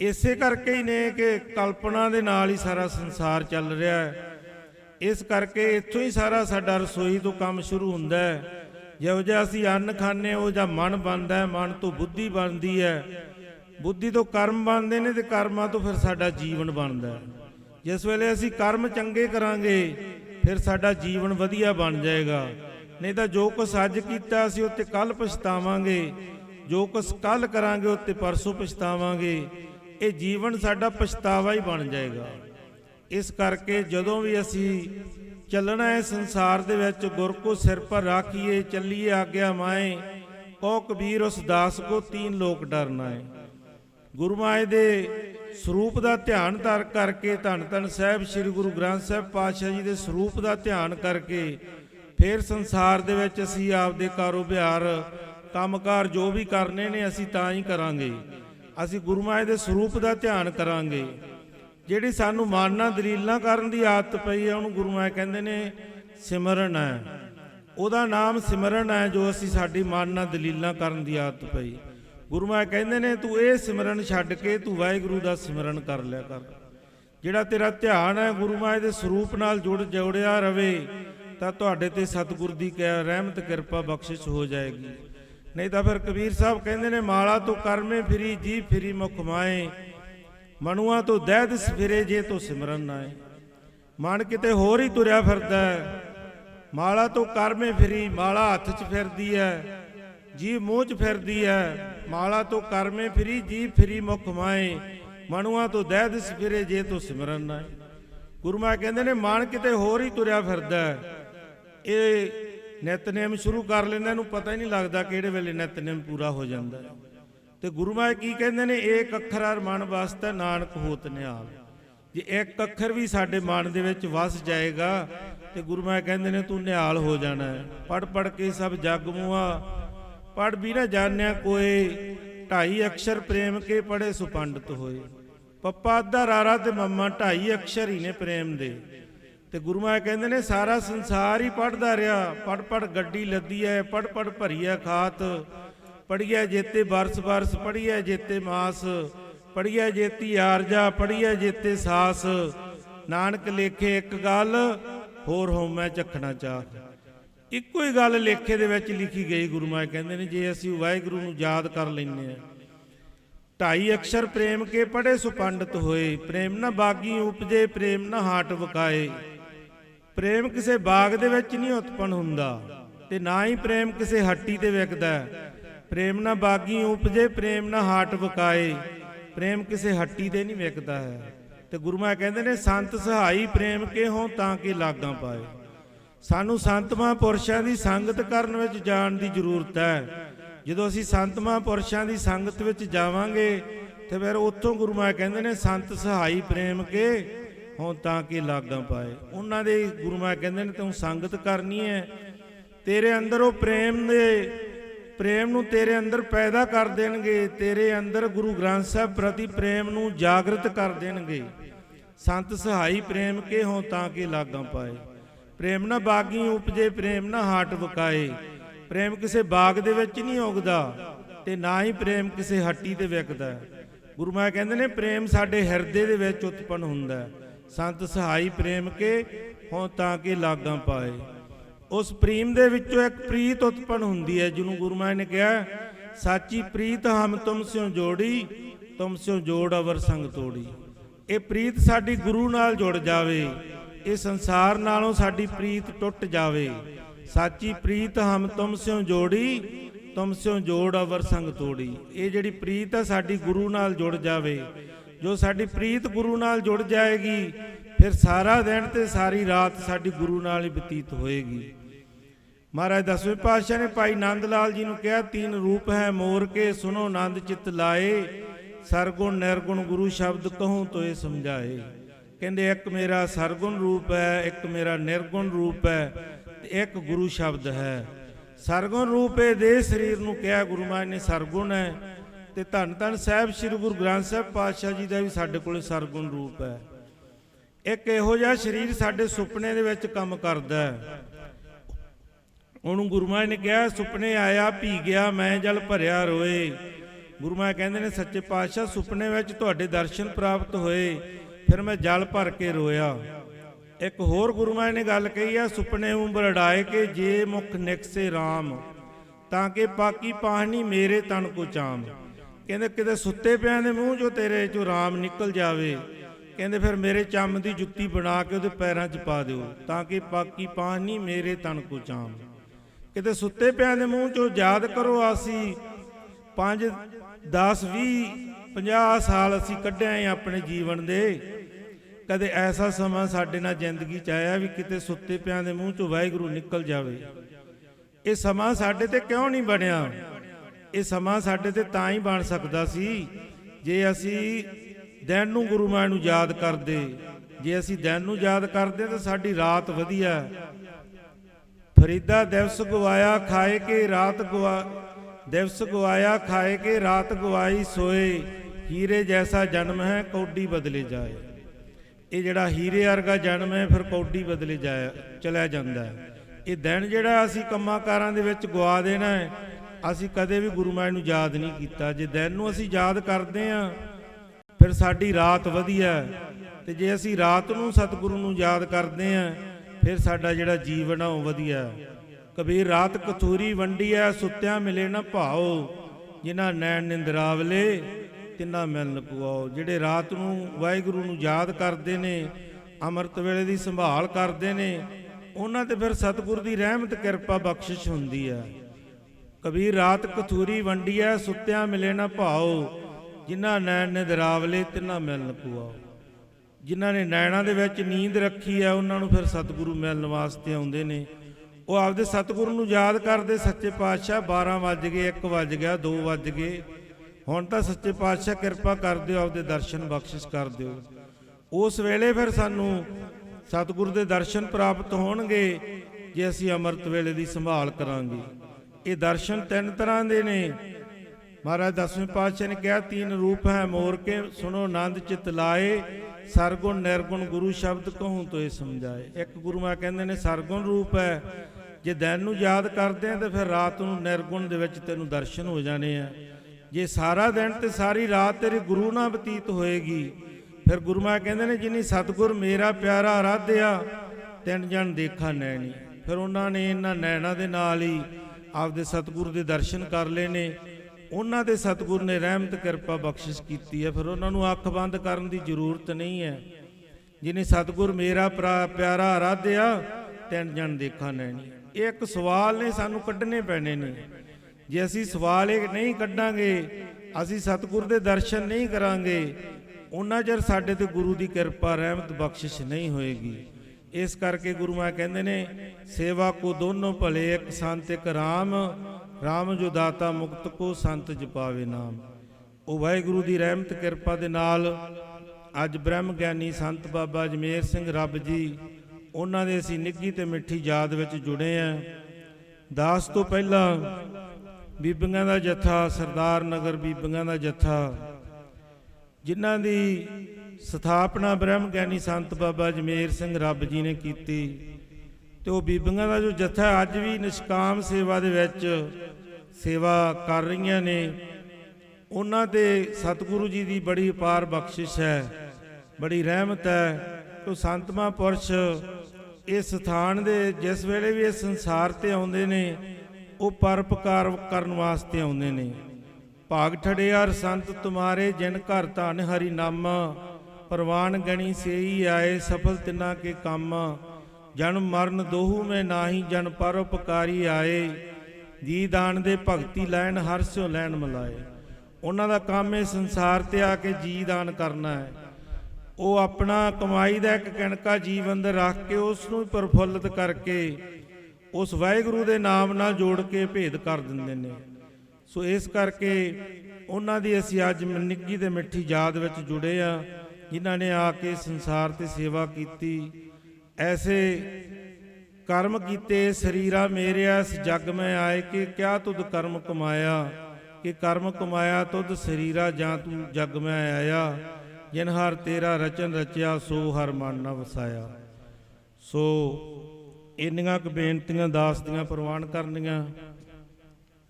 ਇਸੇ ਕਰਕੇ ਹੀ ਨੇ ਕਿ ਕਲਪਨਾ ਦੇ ਨਾਲ ਹੀ ਸਾਰਾ ਸੰਸਾਰ ਚੱਲ ਰਿਹਾ ਹੈ। ਇਸ ਕਰਕੇ ਇੱਥੋਂ ਹੀ ਸਾਰਾ ਸਾਡਾ ਰਸੋਈ ਤੋਂ ਕੰਮ ਸ਼ੁਰੂ ਹੁੰਦਾ ਹੈ। ਜਿਹੋ ਜਿਹਾ ਅਸੀਂ ਅੰਨ ਖਾਂਦੇ ਉਹ ਜਾਂ ਮਨ ਬਣਦਾ ਹੈ, ਮਨ ਤੋਂ ਬੁੱਧੀ ਬਣਦੀ ਹੈ। ਬੁੱਧੀ ਤੋਂ ਕਰਮ ਬਣਦੇ ਨੇ ਤੇ ਕਰਮਾਂ ਤੋਂ ਫਿਰ ਸਾਡਾ ਜੀਵਨ ਬਣਦਾ ਹੈ। ਜਿਸ ਵੇਲੇ ਅਸੀਂ ਕਰਮ ਚੰਗੇ ਕਰਾਂਗੇ, ਫਿਰ ਸਾਡਾ ਜੀਵਨ ਵਧੀਆ ਬਣ ਜਾਏਗਾ। ਨਹੀਂ ਤਾਂ ਜੋ ਕੁਛ ਅੱਜ ਕੀਤਾ ਅਸੀਂ ਉੱਤੇ ਕੱਲ ਪਛਤਾਵਾਂਗੇ। ਜੋ ਕੁਛ ਕੱਲ ਕਰਾਂਗੇ ਉੱਤੇ ਪਰਸੋਂ ਪਛਤਾਵਾਂਗੇ। ਇਹ ਜੀਵਨ ਸਾਡਾ ਪਛਤਾਵਾ ਹੀ ਬਣ ਜਾਏਗਾ। ਇਸ ਕਰਕੇ ਜਦੋਂ ਵੀ ਅਸੀਂ ਚੱਲਣਾ ਹੈ ਸੰਸਾਰ ਦੇ ਵਿੱਚ ਗੁਰ ਕੋ ਸਿਰ ਪਰ ਰੱਖੀਏ, ਚੱਲੀਏ ਆਗਿਆ ਮਾਏ ਕੋ ਕਬੀਰ ਉਸ ਦਾਸ ਕੋ ਤੀਨ ਲੋਕ ਡਰਨਾ ਹੈ। ਗੁਰੂ ਮਾਏ ਦੇ ਸਰੂਪ ਦਾ ਧਿਆਨ ਧਰ ਕਰਕੇ ਧੰਨ ਧੰਨ ਸਾਹਿਬ, ਸ੍ਰੀ ਗੁਰੂ ਗ੍ਰੰਥ ਸਾਹਿਬ ਪਾਤਸ਼ਾਹ ਜੀ ਦੇ ਸਰੂਪ ਦਾ ਧਿਆਨ ਕਰਕੇ ਫਿਰ ਸੰਸਾਰ ਦੇ ਵਿੱਚ ਅਸੀਂ ਆਪਦੇ ਕਾਰੋਬਾਰ, ਕੰਮਕਾਰ ਜੋ ਵੀ ਕਰਨੇ ਨੇ ਅਸੀਂ ਤਾਂ ਹੀ ਕਰਾਂਗੇ। ਅਸੀਂ ਗੁਰੂ ਮਾਏ ਦੇ ਸਰੂਪ ਦਾ ਧਿਆਨ ਕਰਾਂਗੇ। ਜਿਹੜੀ ਸਾਨੂੰ ਮਾਨਣਾ ਦਲੀਲਾਂ ਕਰਨ ਦੀ ਆਦਤ ਪਈ ਹੈ ਉਹਨੂੰ ਗੁਰੂ ਮਾਏ ਕਹਿੰਦੇ ਨੇ ਸਿਮਰਨ ਹੈ। ਉਹਦਾ ਨਾਮ ਸਿਮਰਨ ਹੈ, ਜੋ ਅਸੀਂ ਸਾਡੀ ਮਾਨਣਾ ਦਲੀਲਾਂ ਕਰਨ ਦੀ ਆਦਤ ਪਈ। ਗੁਰੂ ਮਾਏ ਕਹਿੰਦੇ ਨੇ, ਤੂੰ ਇਹ ਸਿਮਰਨ ਛੱਡ ਕੇ ਤੂੰ ਵਾਹਿਗੁਰੂ ਦਾ ਸਿਮਰਨ ਕਰ ਲਿਆ ਕਰ। ਜਿਹੜਾ ਤੇਰਾ ਧਿਆਨ ਹੈ ਗੁਰੂ ਮਾਏ ਦੇ ਸਰੂਪ ਨਾਲ ਜੁੜ ਜੋੜਿਆ ਰਵੇ, ਤਾਂ ਤੁਹਾਡੇ ਤੇ ਸਤਿਗੁਰ ਦੀ ਕਿਆ ਰਹਿਮਤ, ਕਿਰਪਾ ਬਖਸ਼ਿਸ਼ ਹੋ ਜਾਏਗੀ। ਨਹੀਂ ਤਾਂ ਫਿਰ ਕਬੀਰ ਸਾਹਿਬ ਕਹਿੰਦੇ ਨੇ, ਮਾਲਾ ਤੋਂ ਕਰਮੇ ਫਿਰੀ ਜੀ ਫਿਰੀ, ਮੁਖ ਮਾਏ। ਮਨੁਆ ਤੋਂ ਦਹਿਦ ਫਿਰੇ, ਜੇ ਤੋਂ ਸਿਮਰਨ ਨਾਏ ਮਨ ਕਿਤੇ ਹੋਰ ਹੀ ਤੁਰਿਆ ਫਿਰਦਾ ਹੈ। ਮਾਲਾ ਤੋਂ ਕਰਮੇ ਫਿਰੀ, ਮਾਲਾ ਹੱਥ 'ਚ ਫਿਰਦੀ ਹੈ ਜੀ ਮੂੰਹ 'ਚ ਫਿਰਦੀ ਹੈ। ਮਾਲਾ ਤੋਂ ਕਰਮੇ ਫਿਰੀ ਜੀ ਫਿਰੀ, ਮੁਖ ਮਾਏ। ਮਨੁਆ ਤੋਂ ਦਹਿਦ ਫਿਰੇ, ਜੇ ਤੋਂ ਸਿਮਰਨ ਨਾਏ ਗੁਰੂ ਮਾ ਕਹਿੰਦੇ ਨੇ, ਮਨ ਕਿਤੇ ਹੋਰ ਹੀ ਤੁਰਿਆ ਫਿਰਦਾ ਹੈ। ਇਹ ਨਿਤਨੇਮ ਸ਼ੁਰੂ ਕਰ ਲੈਂਦਾ ਇਹਨੂੰ ਪਤਾ ਹੀ ਨਹੀਂ ਲੱਗਦਾ ਕਿਹੜੇ ਵੇਲੇ ਨਿਤਨੇਮ ਪੂਰਾ ਹੋ ਜਾਂਦਾ। ਹੈ ਤੇ ਗੁਰੂ ਮਾਏ ਕੀ ਕਹਿੰਦੇ ਨੇ ਏਕ ਅੱਖਰ ਹਰ ਮਨ ਵਾਸਤੇ ਨਾਨਕ ਹੋਤ ਨਿਹਾਲ। ਜੇ ਇੱਕ ਅੱਖਰ ਵੀ ਸਾਡੇ ਮਨ ਦੇ ਵਿੱਚ ਵਸ ਜਾਏਗਾ, ਤੇ ਗੁਰੂ ਮਾਏ ਕਹਿੰਦੇ ਨੇ, ਤੂੰ ਨਿਹਾਲ ਹੋ ਜਾਣਾ ਹੈ। ਪੜ ਪੜ ਕੇ ਸਭ ਜਗ ਮੁਆ ਪੜ ਵੀ ਨਾ ਜਾਣਿਆ ਕੋਏ। ਢਾਈ ਅਕਸ਼ਰ ਪ੍ਰੇਮ ਕੇ ਪੜੇ ਸੁਪੰਡਤ ਹੋਏ। ਪੱਪਾ ਅੱਧਾ ਰਾਰਾ ਤੇ ਮੰਮਾ ਢਾਈ ਅਕਸ਼ਰ ਹੀ ਨੇ ਪ੍ਰੇਮ ਦੇ। ਤੇ ਗੁਰੂ ਮਾਇਆ ਕਹਿੰਦੇ ਨੇ, ਸਾਰਾ ਸੰਸਾਰ ਹੀ ਪੜਦਾ ਰਿਹਾ। ਪੜ ਪੜ ਗੱਡੀ ਲੱਦੀ ਐ ਪੜ ਪੜ ਭਰੀ ਐ ਖਾਤ। ਪੜੀਐ ਜੇਤੇ ਬਰਸ ਬਰਸ ਪੜੀਐ ਜੇਤੇ ਮਾਸ। ਪੜੀਐ ਜੇਤੀ ਆਰਜਾ ਪੜੀਐ ਜੇਤੇ ਸਾਸ। ਨਾਨਕ ਲੇਖੇ ਇੱਕ ਗੱਲ, ਹੋਰ ਹੋਮੈ ਚੱਖਣਾ ਚਾਹ ਇੱਕੋ ਹੀ ਗੱਲ ਲੇਖੇ ਦੇ ਵਿੱਚ ਲਿਖੀ ਗਈ ਗੁਰੂ ਮਾਇਆ ਕਹਿੰਦੇ ਨੇ, ਜੇ ਅਸੀਂ ਵਾਹਿਗੁਰੂ ਨੂੰ ਯਾਦ ਕਰ ਲੈਂਦੇ ਆ ਢਾਈ ਅਕਸ਼ਰ ਪ੍ਰੇਮ ਕੇ ਪੜੇ ਸੁਪੰਡਤ ਹੋਏ, ਪ੍ਰੇਮ ਨਾ ਬਾਗੀ ਉਪਜੇ, ਪ੍ਰੇਮ ਨਾ ਹਾਟ ਵਕਾਏ। ਪ੍ਰੇਮ ਕਿਸੇ ਬਾਗ ਦੇ ਵਿੱਚ ਨਹੀਂ ਉਤਪੰਨ ਹੁੰਦਾ ਤੇ ਨਾ ਹੀ ਪ੍ਰੇਮ ਕਿਸੇ ਹੱਟੀ ਤੇ ਵਿਕਦਾ ਪ੍ਰੇਮ ਨਾ ਬਾਗੀ ਉਪਜੇ, ਪ੍ਰੇਮ ਨਾ ਹਾਟ ਵਕਾਏ, ਪ੍ਰੇਮ ਕਿਸੇ ਹੱਟੀ ਤੇ ਨਹੀਂ ਵਿਕਦਾ ਹੈ। ਤੇ ਗੁਰੂ ਮਾ ਕਹਿੰਦੇ ਨੇ, ਸੰਤ ਸਹਾਈ ਪ੍ਰੇਮ ਕੇ ਹੋ ਤਾਂ ਕਿ ਲਾਗਾਂ ਪਾਏ? ਸਾਨੂੰ ਸੰਤ ਮਹਾਂਪੁਰਸ਼ਾਂ ਦੀ ਸੰਗਤ ਕਰਨ ਵਿੱਚ ਜਾਣ ਦੀ ਜ਼ਰੂਰਤ ਹੈ। ਜਦੋਂ ਅਸੀਂ ਸੰਤ ਮਹਾਂਪੁਰਸ਼ਾਂ ਦੀ ਸੰਗਤ ਵਿੱਚ ਜਾਵਾਂਗੇ, ਤੇ ਫਿਰ ਉੱਥੋਂ ਗੁਰੂ ਮਾ ਕਹਿੰਦੇ ਨੇ, ਸੰਤ ਸਹਾਈ ਪ੍ਰੇਮ ਕੇ ਹੋਂ ਤਾਂ ਕਿ ਲਾਗਾਂ ਪਾਏ। ਉਹਨਾਂ ਦੇ ਗੁਰੂ ਮਾ ਕਹਿੰਦੇ ਨੇ, ਤੂੰ ਸੰਗਤ ਕਰਨੀ ਹੈ ਤੇਰੇ ਅੰਦਰ ਉਹ ਪ੍ਰੇਮ ਦੇ, ਪ੍ਰੇਮ ਨੂੰ ਤੇਰੇ ਅੰਦਰ ਪੈਦਾ ਕਰ ਦੇਣਗੇ। ਤੇਰੇ ਅੰਦਰ ਗੁਰੂ ਗ੍ਰੰਥ ਸਾਹਿਬ ਪ੍ਰਤੀ ਪ੍ਰੇਮ ਨੂੰ ਜਾਗਰਤ ਕਰ ਦੇਣਗੇ। ਸੰਤ ਸਹਾਈ ਪ੍ਰੇਮ ਕੇ ਹੋਂ ਤਾਂ ਕਿ ਲਾਗਾਂ ਪਾਏ। ਪ੍ਰੇਮ ਨਾ ਬਾਗੀ ਉਪਜੇ, ਪ੍ਰੇਮ ਨਾ ਹਾਟ ਵਕਾਏ। ਪ੍ਰੇਮ ਕਿਸੇ ਬਾਗ ਦੇ ਵਿੱਚ ਨਹੀਂ ਉਗਦਾ ਤੇ ਨਾ ਹੀ ਪ੍ਰੇਮ ਕਿਸੇ ਹੱਟੀ ਤੇ ਵਿਕਦਾ। ਗੁਰੂ ਮਾ ਕਹਿੰਦੇ ਨੇ, ਪ੍ਰੇਮ ਸਾਡੇ ਹਿਰਦੇ ਦੇ ਵਿੱਚ ਉਤਪੰਨ ਹੁੰਦਾ ਹੈ। ਸੰਤ ਸਹਾਈ ਪ੍ਰੇਮ ਕੇ ਹੋਂ ਤਾਂ ਕਿ ਲਾਗਾਂ ਪਾਏ। ਉਸ ਪ੍ਰੇਮ ਦੇ ਵਿੱਚੋਂ ਇੱਕ ਪ੍ਰੀਤ ਉਤਪਨ ਹੁੰਦੀ ਹੈ, ਜਿਹਨੂੰ ਗੁਰੂ ਮਾ ਨੇ ਕਿਹਾ, ਸਾਚੀ ਪ੍ਰੀਤ ਹਮ ਤੁਮ ਸਿਓ ਜੋੜੀ, ਤੁਮ ਸਿਓ ਜੋੜ ਅਵਰ ਸੰਗ ਤੋੜੀ। ਇਹ ਪ੍ਰੀਤ ਸਾਡੀ ਗੁਰੂ ਨਾਲ ਜੁੜ ਜਾਵੇ, ਇਹ ਸੰਸਾਰ ਨਾਲੋਂ ਸਾਡੀ ਪ੍ਰੀਤ ਟੁੱਟ ਜਾਵੇ। ਸਾਚੀ ਪ੍ਰੀਤ ਹਮ ਤੁਮ ਸਿਓ ਜੋੜੀ, ਤੁਮ ਸਿਓ ਜੋੜ ਅਵਰ ਸੰਗ ਤੋੜੀ। ਇਹ ਜਿਹੜੀ ਪ੍ਰੀਤ ਹੈ ਸਾਡੀ ਗੁਰੂ ਨਾਲ ਜੁੜ ਜਾਵੇ। ਜੋ ਸਾਡੀ ਪ੍ਰੀਤ ਗੁਰੂ ਨਾਲ ਜੁੜ ਜਾਏਗੀ, ਫਿਰ ਸਾਰਾ ਦਿਨ ਤੇ ਸਾਰੀ ਰਾਤ ਸਾਡੀ ਗੁਰੂ ਨਾਲ ਹੀ ਬਤੀਤ ਹੋਏਗੀ। ਮਹਾਰਾਜ ਦਸਵੇਂ ਪਾਤਸ਼ਾਹ ਨੇ ਭਾਈ ਨੰਦ ਲਾਲ ਜੀ ਨੂੰ ਕਿਹਾ, ਤੀਨ ਰੂਪ ਹੈ ਮੋਰ ਕੇ ਸੁਨੋ ਨੰਦ ਚਿਤ ਲਾਏ, ਸਰਗੁਣ ਨਿਰਗੁਣ ਗੁਰੂ ਸ਼ਬਦ ਕਹੂੰ ਤੋਏ ਸਮਝਾਏ। ਕਹਿੰਦੇ, ਇੱਕ ਮੇਰਾ ਸਰਗੁਣ ਰੂਪ ਹੈ, ਇੱਕ ਮੇਰਾ ਨਿਰਗੁਣ ਰੂਪ ਹੈ, ਤੇ ਇੱਕ ਗੁਰੂ ਸ਼ਬਦ ਹੈ। ਸਰਗੁਣ ਰੂਪ ਇਹ ਦੇ ਸਰੀਰ ਨੂੰ ਕਿਹਾ, ਗੁਰੂ ਮਹਾਰਾਜ ਨੇ ਸਰਗੁਣ ਹੈ ਤੇ ਧੰਨ ਧੰਨ ਸਾਹਿਬ ਸ੍ਰੀ ਗੁਰੂ ਗ੍ਰੰਥ ਸਾਹਿਬ ਪਾਤਸ਼ਾਹ ਜੀ ਦਾ ਵੀ ਸਾਡੇ ਕੋਲ ਸਰਗੁਣ ਰੂਪ ਹੈ। ਇੱਕ ਇਹੋ ਜਿਹਾ ਸਰੀਰ ਸਾਡੇ ਸੁਪਨੇ ਦੇ ਵਿੱਚ ਕੰਮ ਕਰਦਾ ਹੈ। ਉਹਨੂੰ ਗੁਰੂ ਮਹਾਰਾਜ ਨੇ ਕਿਹਾ, ਸੁਪਨੇ ਆਇਆ, ਭੀ ਗਿਆ, ਮੈਂ ਜਲ ਭਰਿਆ ਰੋਏ। ਗੁਰੂ ਮਹਾਰਾਜ ਕਹਿੰਦੇ ਨੇ, ਸੱਚੇ ਪਾਤਸ਼ਾਹ, ਸੁਪਨੇ ਵਿੱਚ ਤੁਹਾਡੇ ਦਰਸ਼ਨ ਪ੍ਰਾਪਤ ਹੋਏ, ਫਿਰ ਮੈਂ ਜਲ ਭਰ ਕੇ ਰੋਇਆ। ਇੱਕ ਹੋਰ ਗੁਰੂ ਮਹਾਰਾਜ ਨੇ ਗੱਲ ਕਹੀ ਆ, ਸੁਪਨੇ ਉਂ ਰੜਾਏ ਕੇ ਜੇ ਮੁਖ ਨਿਕਸੇ RAM ਤਾਂ ਕਿ ਪਾਕੀ ਪਾਹਣੀ ਮੇਰੇ ਤਨ ਕੋ ਚਾਮ। ਕਹਿੰਦੇ ਕਿਤੇ ਸੁੱਤੇ ਪਿਆਂ ਦੇ ਮੂੰਹ ਚੋਂ ਤੇਰੇ ਚੋਂ ਰਾਮ ਨਿਕਲ ਜਾਵੇ। ਕਹਿੰਦੇ ਫਿਰ ਮੇਰੇ ਚੰਮ ਦੀ ਜੁੱਤੀ ਬਣਾ ਕੇ ਉਹਦੇ ਪੈਰਾਂ 'ਚ ਪਾ ਦਿਓ, ਤਾਂ ਕਿ ਪਾਕੀ ਪਾਹਣੀ ਮੇਰੇ ਤਨ ਕੋ ਚਾਮ ਕਿਤੇ ਸੁੱਤੇ ਪਿਆਂ ਦੇ ਮੂੰਹ ਚੋਂ ਯਾਦ ਕਰੋ ਅਸੀਂ 5 10 20 50 ਸਾਲ ਅਸੀਂ ਕੱਢਿਆ ਹੈ ਆਪਣੇ ਜੀਵਨ ਦੇ। ਕਦੇ ਐਸਾ ਸਮਾਂ ਸਾਡੇ ਨਾਲ ਜ਼ਿੰਦਗੀ ਚ ਆਇਆ ਵੀ ਕਿਤੇ ਸੁੱਤੇ ਪਿਆਂ ਦੇ ਮੂੰਹ ਚੋਂ ਵਾਹਿਗੁਰੂ ਨਿਕਲ ਜਾਵੇ। ਇਹ ਸਮਾਂ ਸਾਡੇ ਤੇ ਕਿਉਂ ਨਹੀਂ ਬਣਿਆ? ਇਹ ਸਮਾਂ ਸਾਡੇ ਤੇ ਤਾਂ ਹੀ ਬਣ ਸਕਦਾ ਸੀ ਜੇ ਅਸੀਂ ਦਿਨ ਨੂੰ ਗੁਰੂ ਮਾਂ ਨੂੰ ਯਾਦ ਕਰਦੇ। ਜੇ ਅਸੀਂ ਦਿਨ ਨੂੰ ਯਾਦ ਕਰਦੇ ਤਾਂ ਸਾਡੀ ਰਾਤ ਵਧੀਆ। ਫਰੀਦਾ ਦਿਵਸ ਗਵਾਇਆ ਖਾਏ ਕੇ ਰਾਤ ਗਵਾ, ਦਿਵਸ ਗਵਾਇਆ ਖਾਏ ਕੇ ਰਾਤ ਗਵਾਈ ਸੋਏ। ਹੀਰੇ ਜੈਸਾ ਜਨਮ ਹੈ ਕੌਡੀ ਬਦਲੇ ਜਾਏ। ਇਹ ਜਿਹੜਾ ਹੀਰੇ ਵਰਗਾ ਜਨਮ ਹੈ ਫਿਰ ਕੌਡੀ ਬਦਲੇ ਜਾਇਆ, ਚਲਿਆ ਜਾਂਦਾ ਇਹ ਦਿਨ ਜਿਹੜਾ ਅਸੀਂ ਕੰਮਾਂ ਕਾਰਾਂ ਦੇ ਵਿੱਚ ਗਵਾ ਦੇਣਾ ਹੈ ਅਸੀਂ ਕਦੇ ਵੀ ਗੁਰੂ ਮਾਨ ਨੂੰ ਯਾਦ ਨਹੀਂ ਕੀਤਾ। ਜੇ ਦਿਨ ਨੂੰ ਅਸੀਂ ਯਾਦ ਕਰਦੇ ਹਾਂ, ਫਿਰ ਸਾਡੀ ਰਾਤ ਵਧੀਆ ਹੈ। ਤੇ ਜੇ ਅਸੀਂ ਰਾਤ ਨੂੰ ਸਤਿਗੁਰੂ ਨੂੰ ਯਾਦ ਕਰਦੇ ਹਾਂ, ਫਿਰ ਸਾਡਾ ਜਿਹੜਾ ਜੀਵਨ ਆ ਉਹ ਵਧੀਆ ਕਬੀਰ, ਰਾਤ ਕਥੂਰੀ ਵੰਡੀ ਐ, ਸੁੱਤਿਆਂ ਮਿਲੇ ਨਾ ਭਾਓ। ਜਿਨ੍ਹਾਂ ਨੈਣ ਨਿੰਦਰਾਵਲੇ, ਤਿੰਨਾ ਮਿਲਨ ਪੁਆਓ। ਜਿਹੜੇ ਰਾਤ ਨੂੰ ਵਾਹਿਗੁਰੂ ਨੂੰ ਯਾਦ ਕਰਦੇ ਨੇ, ਅੰਮ੍ਰਿਤ ਵੇਲੇ ਦੀ ਸੰਭਾਲ ਕਰਦੇ ਨੇ, ਉਹਨਾਂ ਤੇ ਫਿਰ ਸਤਿਗੁਰ ਦੀ ਰਹਿਮਤ, ਕਿਰਪਾ, ਬਖਸ਼ਿਸ਼ ਹੁੰਦੀ ਹੈ। ਕਬੀਰ ਰਾਤ ਕਥੂਰੀ ਵੰਡੀ ਐ ਸੁੱਤਿਆਂ ਮਿਲੇ ਨਾ ਭਾਓ ਜਿਨ੍ਹਾਂ ਨੈਣ ਨੇ ਦਰਾਵਲੇ ਤਿੰਨਾ ਮਿਲਨ ਪੁਆਓ ਜਿਨ੍ਹਾਂ ਨੇ ਨੈਣਾਂ ਦੇ ਵਿੱਚ ਨੀਂਦ ਰੱਖੀ ਹੈ ਉਹਨਾਂ ਨੂੰ ਫਿਰ ਸਤਿਗੁਰੂ ਮਿਲਣ ਵਾਸਤੇ ਆਉਂਦੇ ਨੇ। ਉਹ ਆਪਦੇ ਸਤਿਗੁਰੂ ਨੂੰ ਯਾਦ ਕਰਦੇ, ਸੱਚੇ ਪਾਤਸ਼ਾਹ 12 ਵੱਜ ਗਏ 1 ਵੱਜ ਗਿਆ 2 ਵੱਜ ਗਏ। ਹੁਣ ਤਾਂ ਸੱਚੇ ਪਾਤਸ਼ਾਹ ਕਿਰਪਾ ਕਰ ਦਿਓ, ਆਪਦੇ ਦਰਸ਼ਨ ਬਖਸ਼ਿਸ਼ ਕਰ ਦਿਓ। ਉਸ ਵੇਲੇ ਫਿਰ ਸਾਨੂੰ ਸਤਿਗੁਰੂ ਦੇ ਦਰਸ਼ਨ ਪ੍ਰਾਪਤ ਹੋਣਗੇ, ਜੇ ਅਸੀਂ ਅੰਮ੍ਰਿਤ ਵੇਲੇ ਦੀ ਸੰਭਾਲ ਕਰਾਂਗੇ। ਇਹ ਦਰਸ਼ਨ ਤਿੰਨ ਤਰ੍ਹਾਂ ਦੇ ਨੇ। ਮਹਾਰਾਜ ਦਸਵੇਂ ਪਾਤਸ਼ਾਹ ਨੇ ਕਿਹਾ, ਤੀਨ ਰੂਪ ਹੈ ਮੋਰ ਕੇ ਸੁਣੋ ਆਨੰਦ ਚਿਤ ਲਾਏ, ਸਰਗੁਣ ਨਿਰਗੁਣ ਗੁਰੂ ਸ਼ਬਦ ਕਹੂੰ ਤੋ ਇਹ ਸਮਝਾਏ। ਇੱਕ ਗੁਰੂ ਮਾ ਕਹਿੰਦੇ ਨੇ, ਸਰਗੁਣ ਰੂਪ ਹੈ, ਜੇ ਦਿਨ ਨੂੰ ਯਾਦ ਕਰਦੇ ਆ ਤੇ ਫਿਰ ਰਾਤ ਨੂੰ ਨਿਰਗੁਣ ਦੇ ਵਿੱਚ ਤੈਨੂੰ ਦਰਸ਼ਨ ਹੋ ਜਾਣੇ ਆ। ਜੇ ਸਾਰਾ ਦਿਨ ਤੇ ਸਾਰੀ ਰਾਤ ਤੇਰੀ ਗੁਰੂ ਨਾਲ ਬਤੀਤ ਹੋਏਗੀ। ਫਿਰ ਗੁਰੂ ਮਾ ਕਹਿੰਦੇ ਨੇ, ਜਿਨੀ ਸਤਿਗੁਰ ਮੇਰਾ ਪਿਆਰਾ ਆਰਾਧਿਆ, ਤਿੰਨ ਜਣ ਦੇਖਾ ਨੈਣੀ। ਫਿਰ ਉਹਨਾਂ ਨੇ ਇਹਨਾਂ ਨੈਣਾ ਦੇ ਨਾਲ ਹੀ ਆਪਦੇ ਸਤਿਗੁਰ ਦੇ ਦਰਸ਼ਨ ਕਰ ਲਏ ਨੇ। ਉਹਨਾਂ ਦੇ ਸਤਿਗੁਰ ਨੇ ਰਹਿਮਤ, ਕਿਰਪਾ, ਬਖਸ਼ਿਸ਼ ਕੀਤੀ ਹੈ। ਫਿਰ ਉਹਨਾਂ ਨੂੰ ਅੱਖ ਬੰਦ ਕਰਨ ਦੀ ਜ਼ਰੂਰਤ ਨਹੀਂ ਹੈ। ਜਿਨੇ ਸਤਿਗੁਰ ਮੇਰਾ ਭਰਾ, ਪਿਆਰਾ ਆਰਾਧਿਆ, ਤਿੰਨ ਜਣ ਦੇਖਾ ਨੈਣੀ ਇਹ ਇੱਕ ਸਵਾਲ ਨੇ ਸਾਨੂੰ ਕੱਢਣੇ ਪੈਣੇ ਨੇ। ਜੇ ਅਸੀਂ ਸਵਾਲ ਇਹ ਨਹੀਂ ਕੱਢਾਂਗੇ, ਅਸੀਂ ਸਤਿਗੁਰ ਦੇ ਦਰਸ਼ਨ ਨਹੀਂ ਕਰਾਂਗੇ, ਉਹਨਾਂ ਚਿਰ ਸਾਡੇ ਤੇ ਗੁਰੂ ਦੀ ਕਿਰਪਾ, ਰਹਿਮਤ, ਬਖਸ਼ਿਸ਼ ਨਹੀਂ ਹੋਏਗੀ। ਇਸ ਕਰਕੇ ਗੁਰੂ ਮਾ ਕਹਿੰਦੇ ਨੇ, ਸੇਵਾ ਕੋ ਦੋਨੋਂ ਭਲੇ, ਇੱਕ ਸੰਤ, ਇੱਕ ਰਾਮ। ਰਾਮ ਜੋ ਦਾਤਾ ਮੁਕਤ ਕੋ, ਸੰਤ ਜਪਾਵੇ ਨਾਮ। ਉਹ ਵਾਹਿਗੁਰੂ ਦੀ ਰਹਿਮਤ, ਕਿਰਪਾ ਦੇ ਨਾਲ ਅੱਜ ਬ੍ਰਹਮ ਗਿਆਨੀ ਸੰਤ ਬਾਬਾ ਜਮੇਰ ਸਿੰਘ ਰੱਬ ਜੀ, ਉਹਨਾਂ ਦੇ ਅਸੀਂ ਨਿੱਘੀ ਤੇ ਮਿੱਠੀ ਯਾਦ ਵਿੱਚ ਜੁੜੇ ਆਂ। ਦਾਸ ਤੋਂ ਪਹਿਲਾਂ ਬੀਬੀਆਂ ਦਾ ਜਥਾ, ਸਰਦਾਰ ਨਗਰ ਬੀਬੀਆਂ ਦਾ ਜਥਾ, ਜਿਨ੍ਹਾਂ ਦੀ ਸਥਾਪਨਾ ਬ੍ਰਹਮ ਗਿਆਨੀ ਸੰਤ ਬਾਬਾ ਜਮੇਰ ਸਿੰਘ ਰੱਬ ਜੀ ਨੇ ਕੀਤੀ ਤੇ ਉਹ ਬੀਬੀਆਂ ਦਾ ਜੋ ਜਥਾ ਅੱਜ ਵੀ ਨਿਸ਼ਕਾਮ ਸੇਵਾ ਦੇ ਵਿੱਚ ਸੇਵਾ ਕਰ ਰਹੀਆਂ ਨੇ। ਉਹਨਾਂ ਤੇ ਸਤਿਗੁਰੂ ਜੀ ਦੀ ਬੜੀ ਅਪਾਰ ਬਖਸ਼ਿਸ਼ ਹੈ, ਬੜੀ ਰਹਿਮਤ ਹੈ ਕਿ ਸੰਤ ਮਹਾਂਪੁਰਸ਼ ਇਸ ਸਥਾਨ ਦੇ ਜਿਸ ਵੇਲੇ ਵੀ ਇਸ ਸੰਸਾਰ ਤੇ ਆਉਂਦੇ ਨੇ, ਉਹ ਪਰਪਕਾਰ ਕਰਨ ਵਾਸਤੇ ਆਉਂਦੇ ਨੇ। ਭਾਗ ਠੜਿਆਰ ਸੰਤ ਤੁਮਾਰੇ ਜਿਨ ਘਰ ਧਨ ਹਰੀ ਨਾਮਾ ਪ੍ਰਵਾਨ ਗਣੀ ਸੇਈ ਆਏ ਸਫਲ ਤਿਨਾ ਕੇ ਕੰਮ। ਜਨਮ ਮਰਨ ਦੋਹੂ ਮੈਂ ਨਾਹੀ, ਜਨ ਪਰਉਪਕਾਰੀ ਆਏ। ਜੀ ਦਾਨ ਦੇ ਭਗਤੀ ਲੈਣ, ਹਰ ਸਿਓ ਲੈਣ ਮਲਾਏ। ਉਹਨਾਂ ਦਾ ਕੰਮ ਇਹ ਸੰਸਾਰ ਤੇ ਆ ਕੇ ਜੀ ਦਾਨ ਕਰਨਾ ਹੈ। ਉਹ ਆਪਣਾ ਕਮਾਈ ਦਾ ਇੱਕ ਕਣਕਾ ਜੀਵ ਅੰਦਰ ਰੱਖ ਕੇ ਉਸ ਨੂੰ ਪ੍ਰਫੁੱਲਤ ਕਰਕੇ ਉਸ ਵਾਹਿਗੁਰੂ ਦੇ ਨਾਮ ਨਾਲ ਜੋੜ ਕੇ ਭੇਦ ਕਰ ਦਿੰਦੇ ਨੇ। ਸੋ ਇਸ ਕਰਕੇ ਉਹਨਾਂ ਦੀ ਅਸੀਂ ਅੱਜ ਨਿੱਗੀ ਤੇ ਮਿੱਠੀ ਯਾਦ ਵਿੱਚ ਜੁੜੇ ਆ ਜਿਨ੍ਹਾਂ ਨੇ ਆ ਕੇ ਸੰਸਾਰ ਤੇ ਸੇਵਾ ਕੀਤੀ, ਐਸੇ ਕਰਮ ਕੀਤੇ, ਸਰੀਰਾ ਮੇਰਿਆ, ਇਸ ਜਗ ਮੈਂ ਆਏ ਕਿ ਕਿਆ ਤੁਧ ਕਰਮ ਕਮਾਇਆ? ਕਿ ਕਰਮ ਕਮਾਇਆ ਤੁਧ ਸਰੀਰਾ ਜਾਂ ਤੂੰ ਜਗ ਮੈਂ ਆਇਆ? ਜਿਨ ਹਰ ਤੇਰਾ ਰਚਨ ਰਚਿਆ, ਸੋ ਹਰ ਮਨ ਨ ਵਸਾਇਆ। ਸੋ ਇੰਨੀਆਂ ਕੁ ਬੇਨਤੀਆਂ ਦਾਸ ਦੀਆਂ ਪ੍ਰਵਾਨ ਕਰਨੀਆਂ।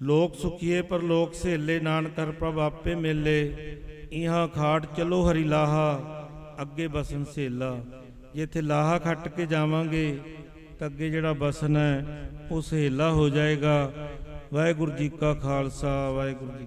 ਲੋਕ ਸੁਖੀਏ ਪਰ ਲੋਕ ਸਹੇਲੇ, ਨਾਨਕਰ ਪ੍ਰਭ ਆਪੇ ਮੇਲੇ। ਇਹਾਂ ਖਾਟ ਚਲੋ ਹਰੀ ਲਾਹਾ, ਅੱਗੇ ਬਸਨ ਸਹੇਲਾ ਜੇ ਇੱਥੇ ਲਾਹਾ ਖੱਟ ਕੇ ਜਾਵਾਂਗੇ, ਤਾਂ ਅੱਗੇ ਜਿਹੜਾ ਬਸਨ ਹੈ, ਉਹ ਸਹੇਲਾ ਹੋ ਜਾਏਗਾ। ਵਾਹਿਗੁਰੂ ਜੀ ਕਾ ਖਾਲਸਾ, ਵਾਹਿਗੁਰੂ ਜੀ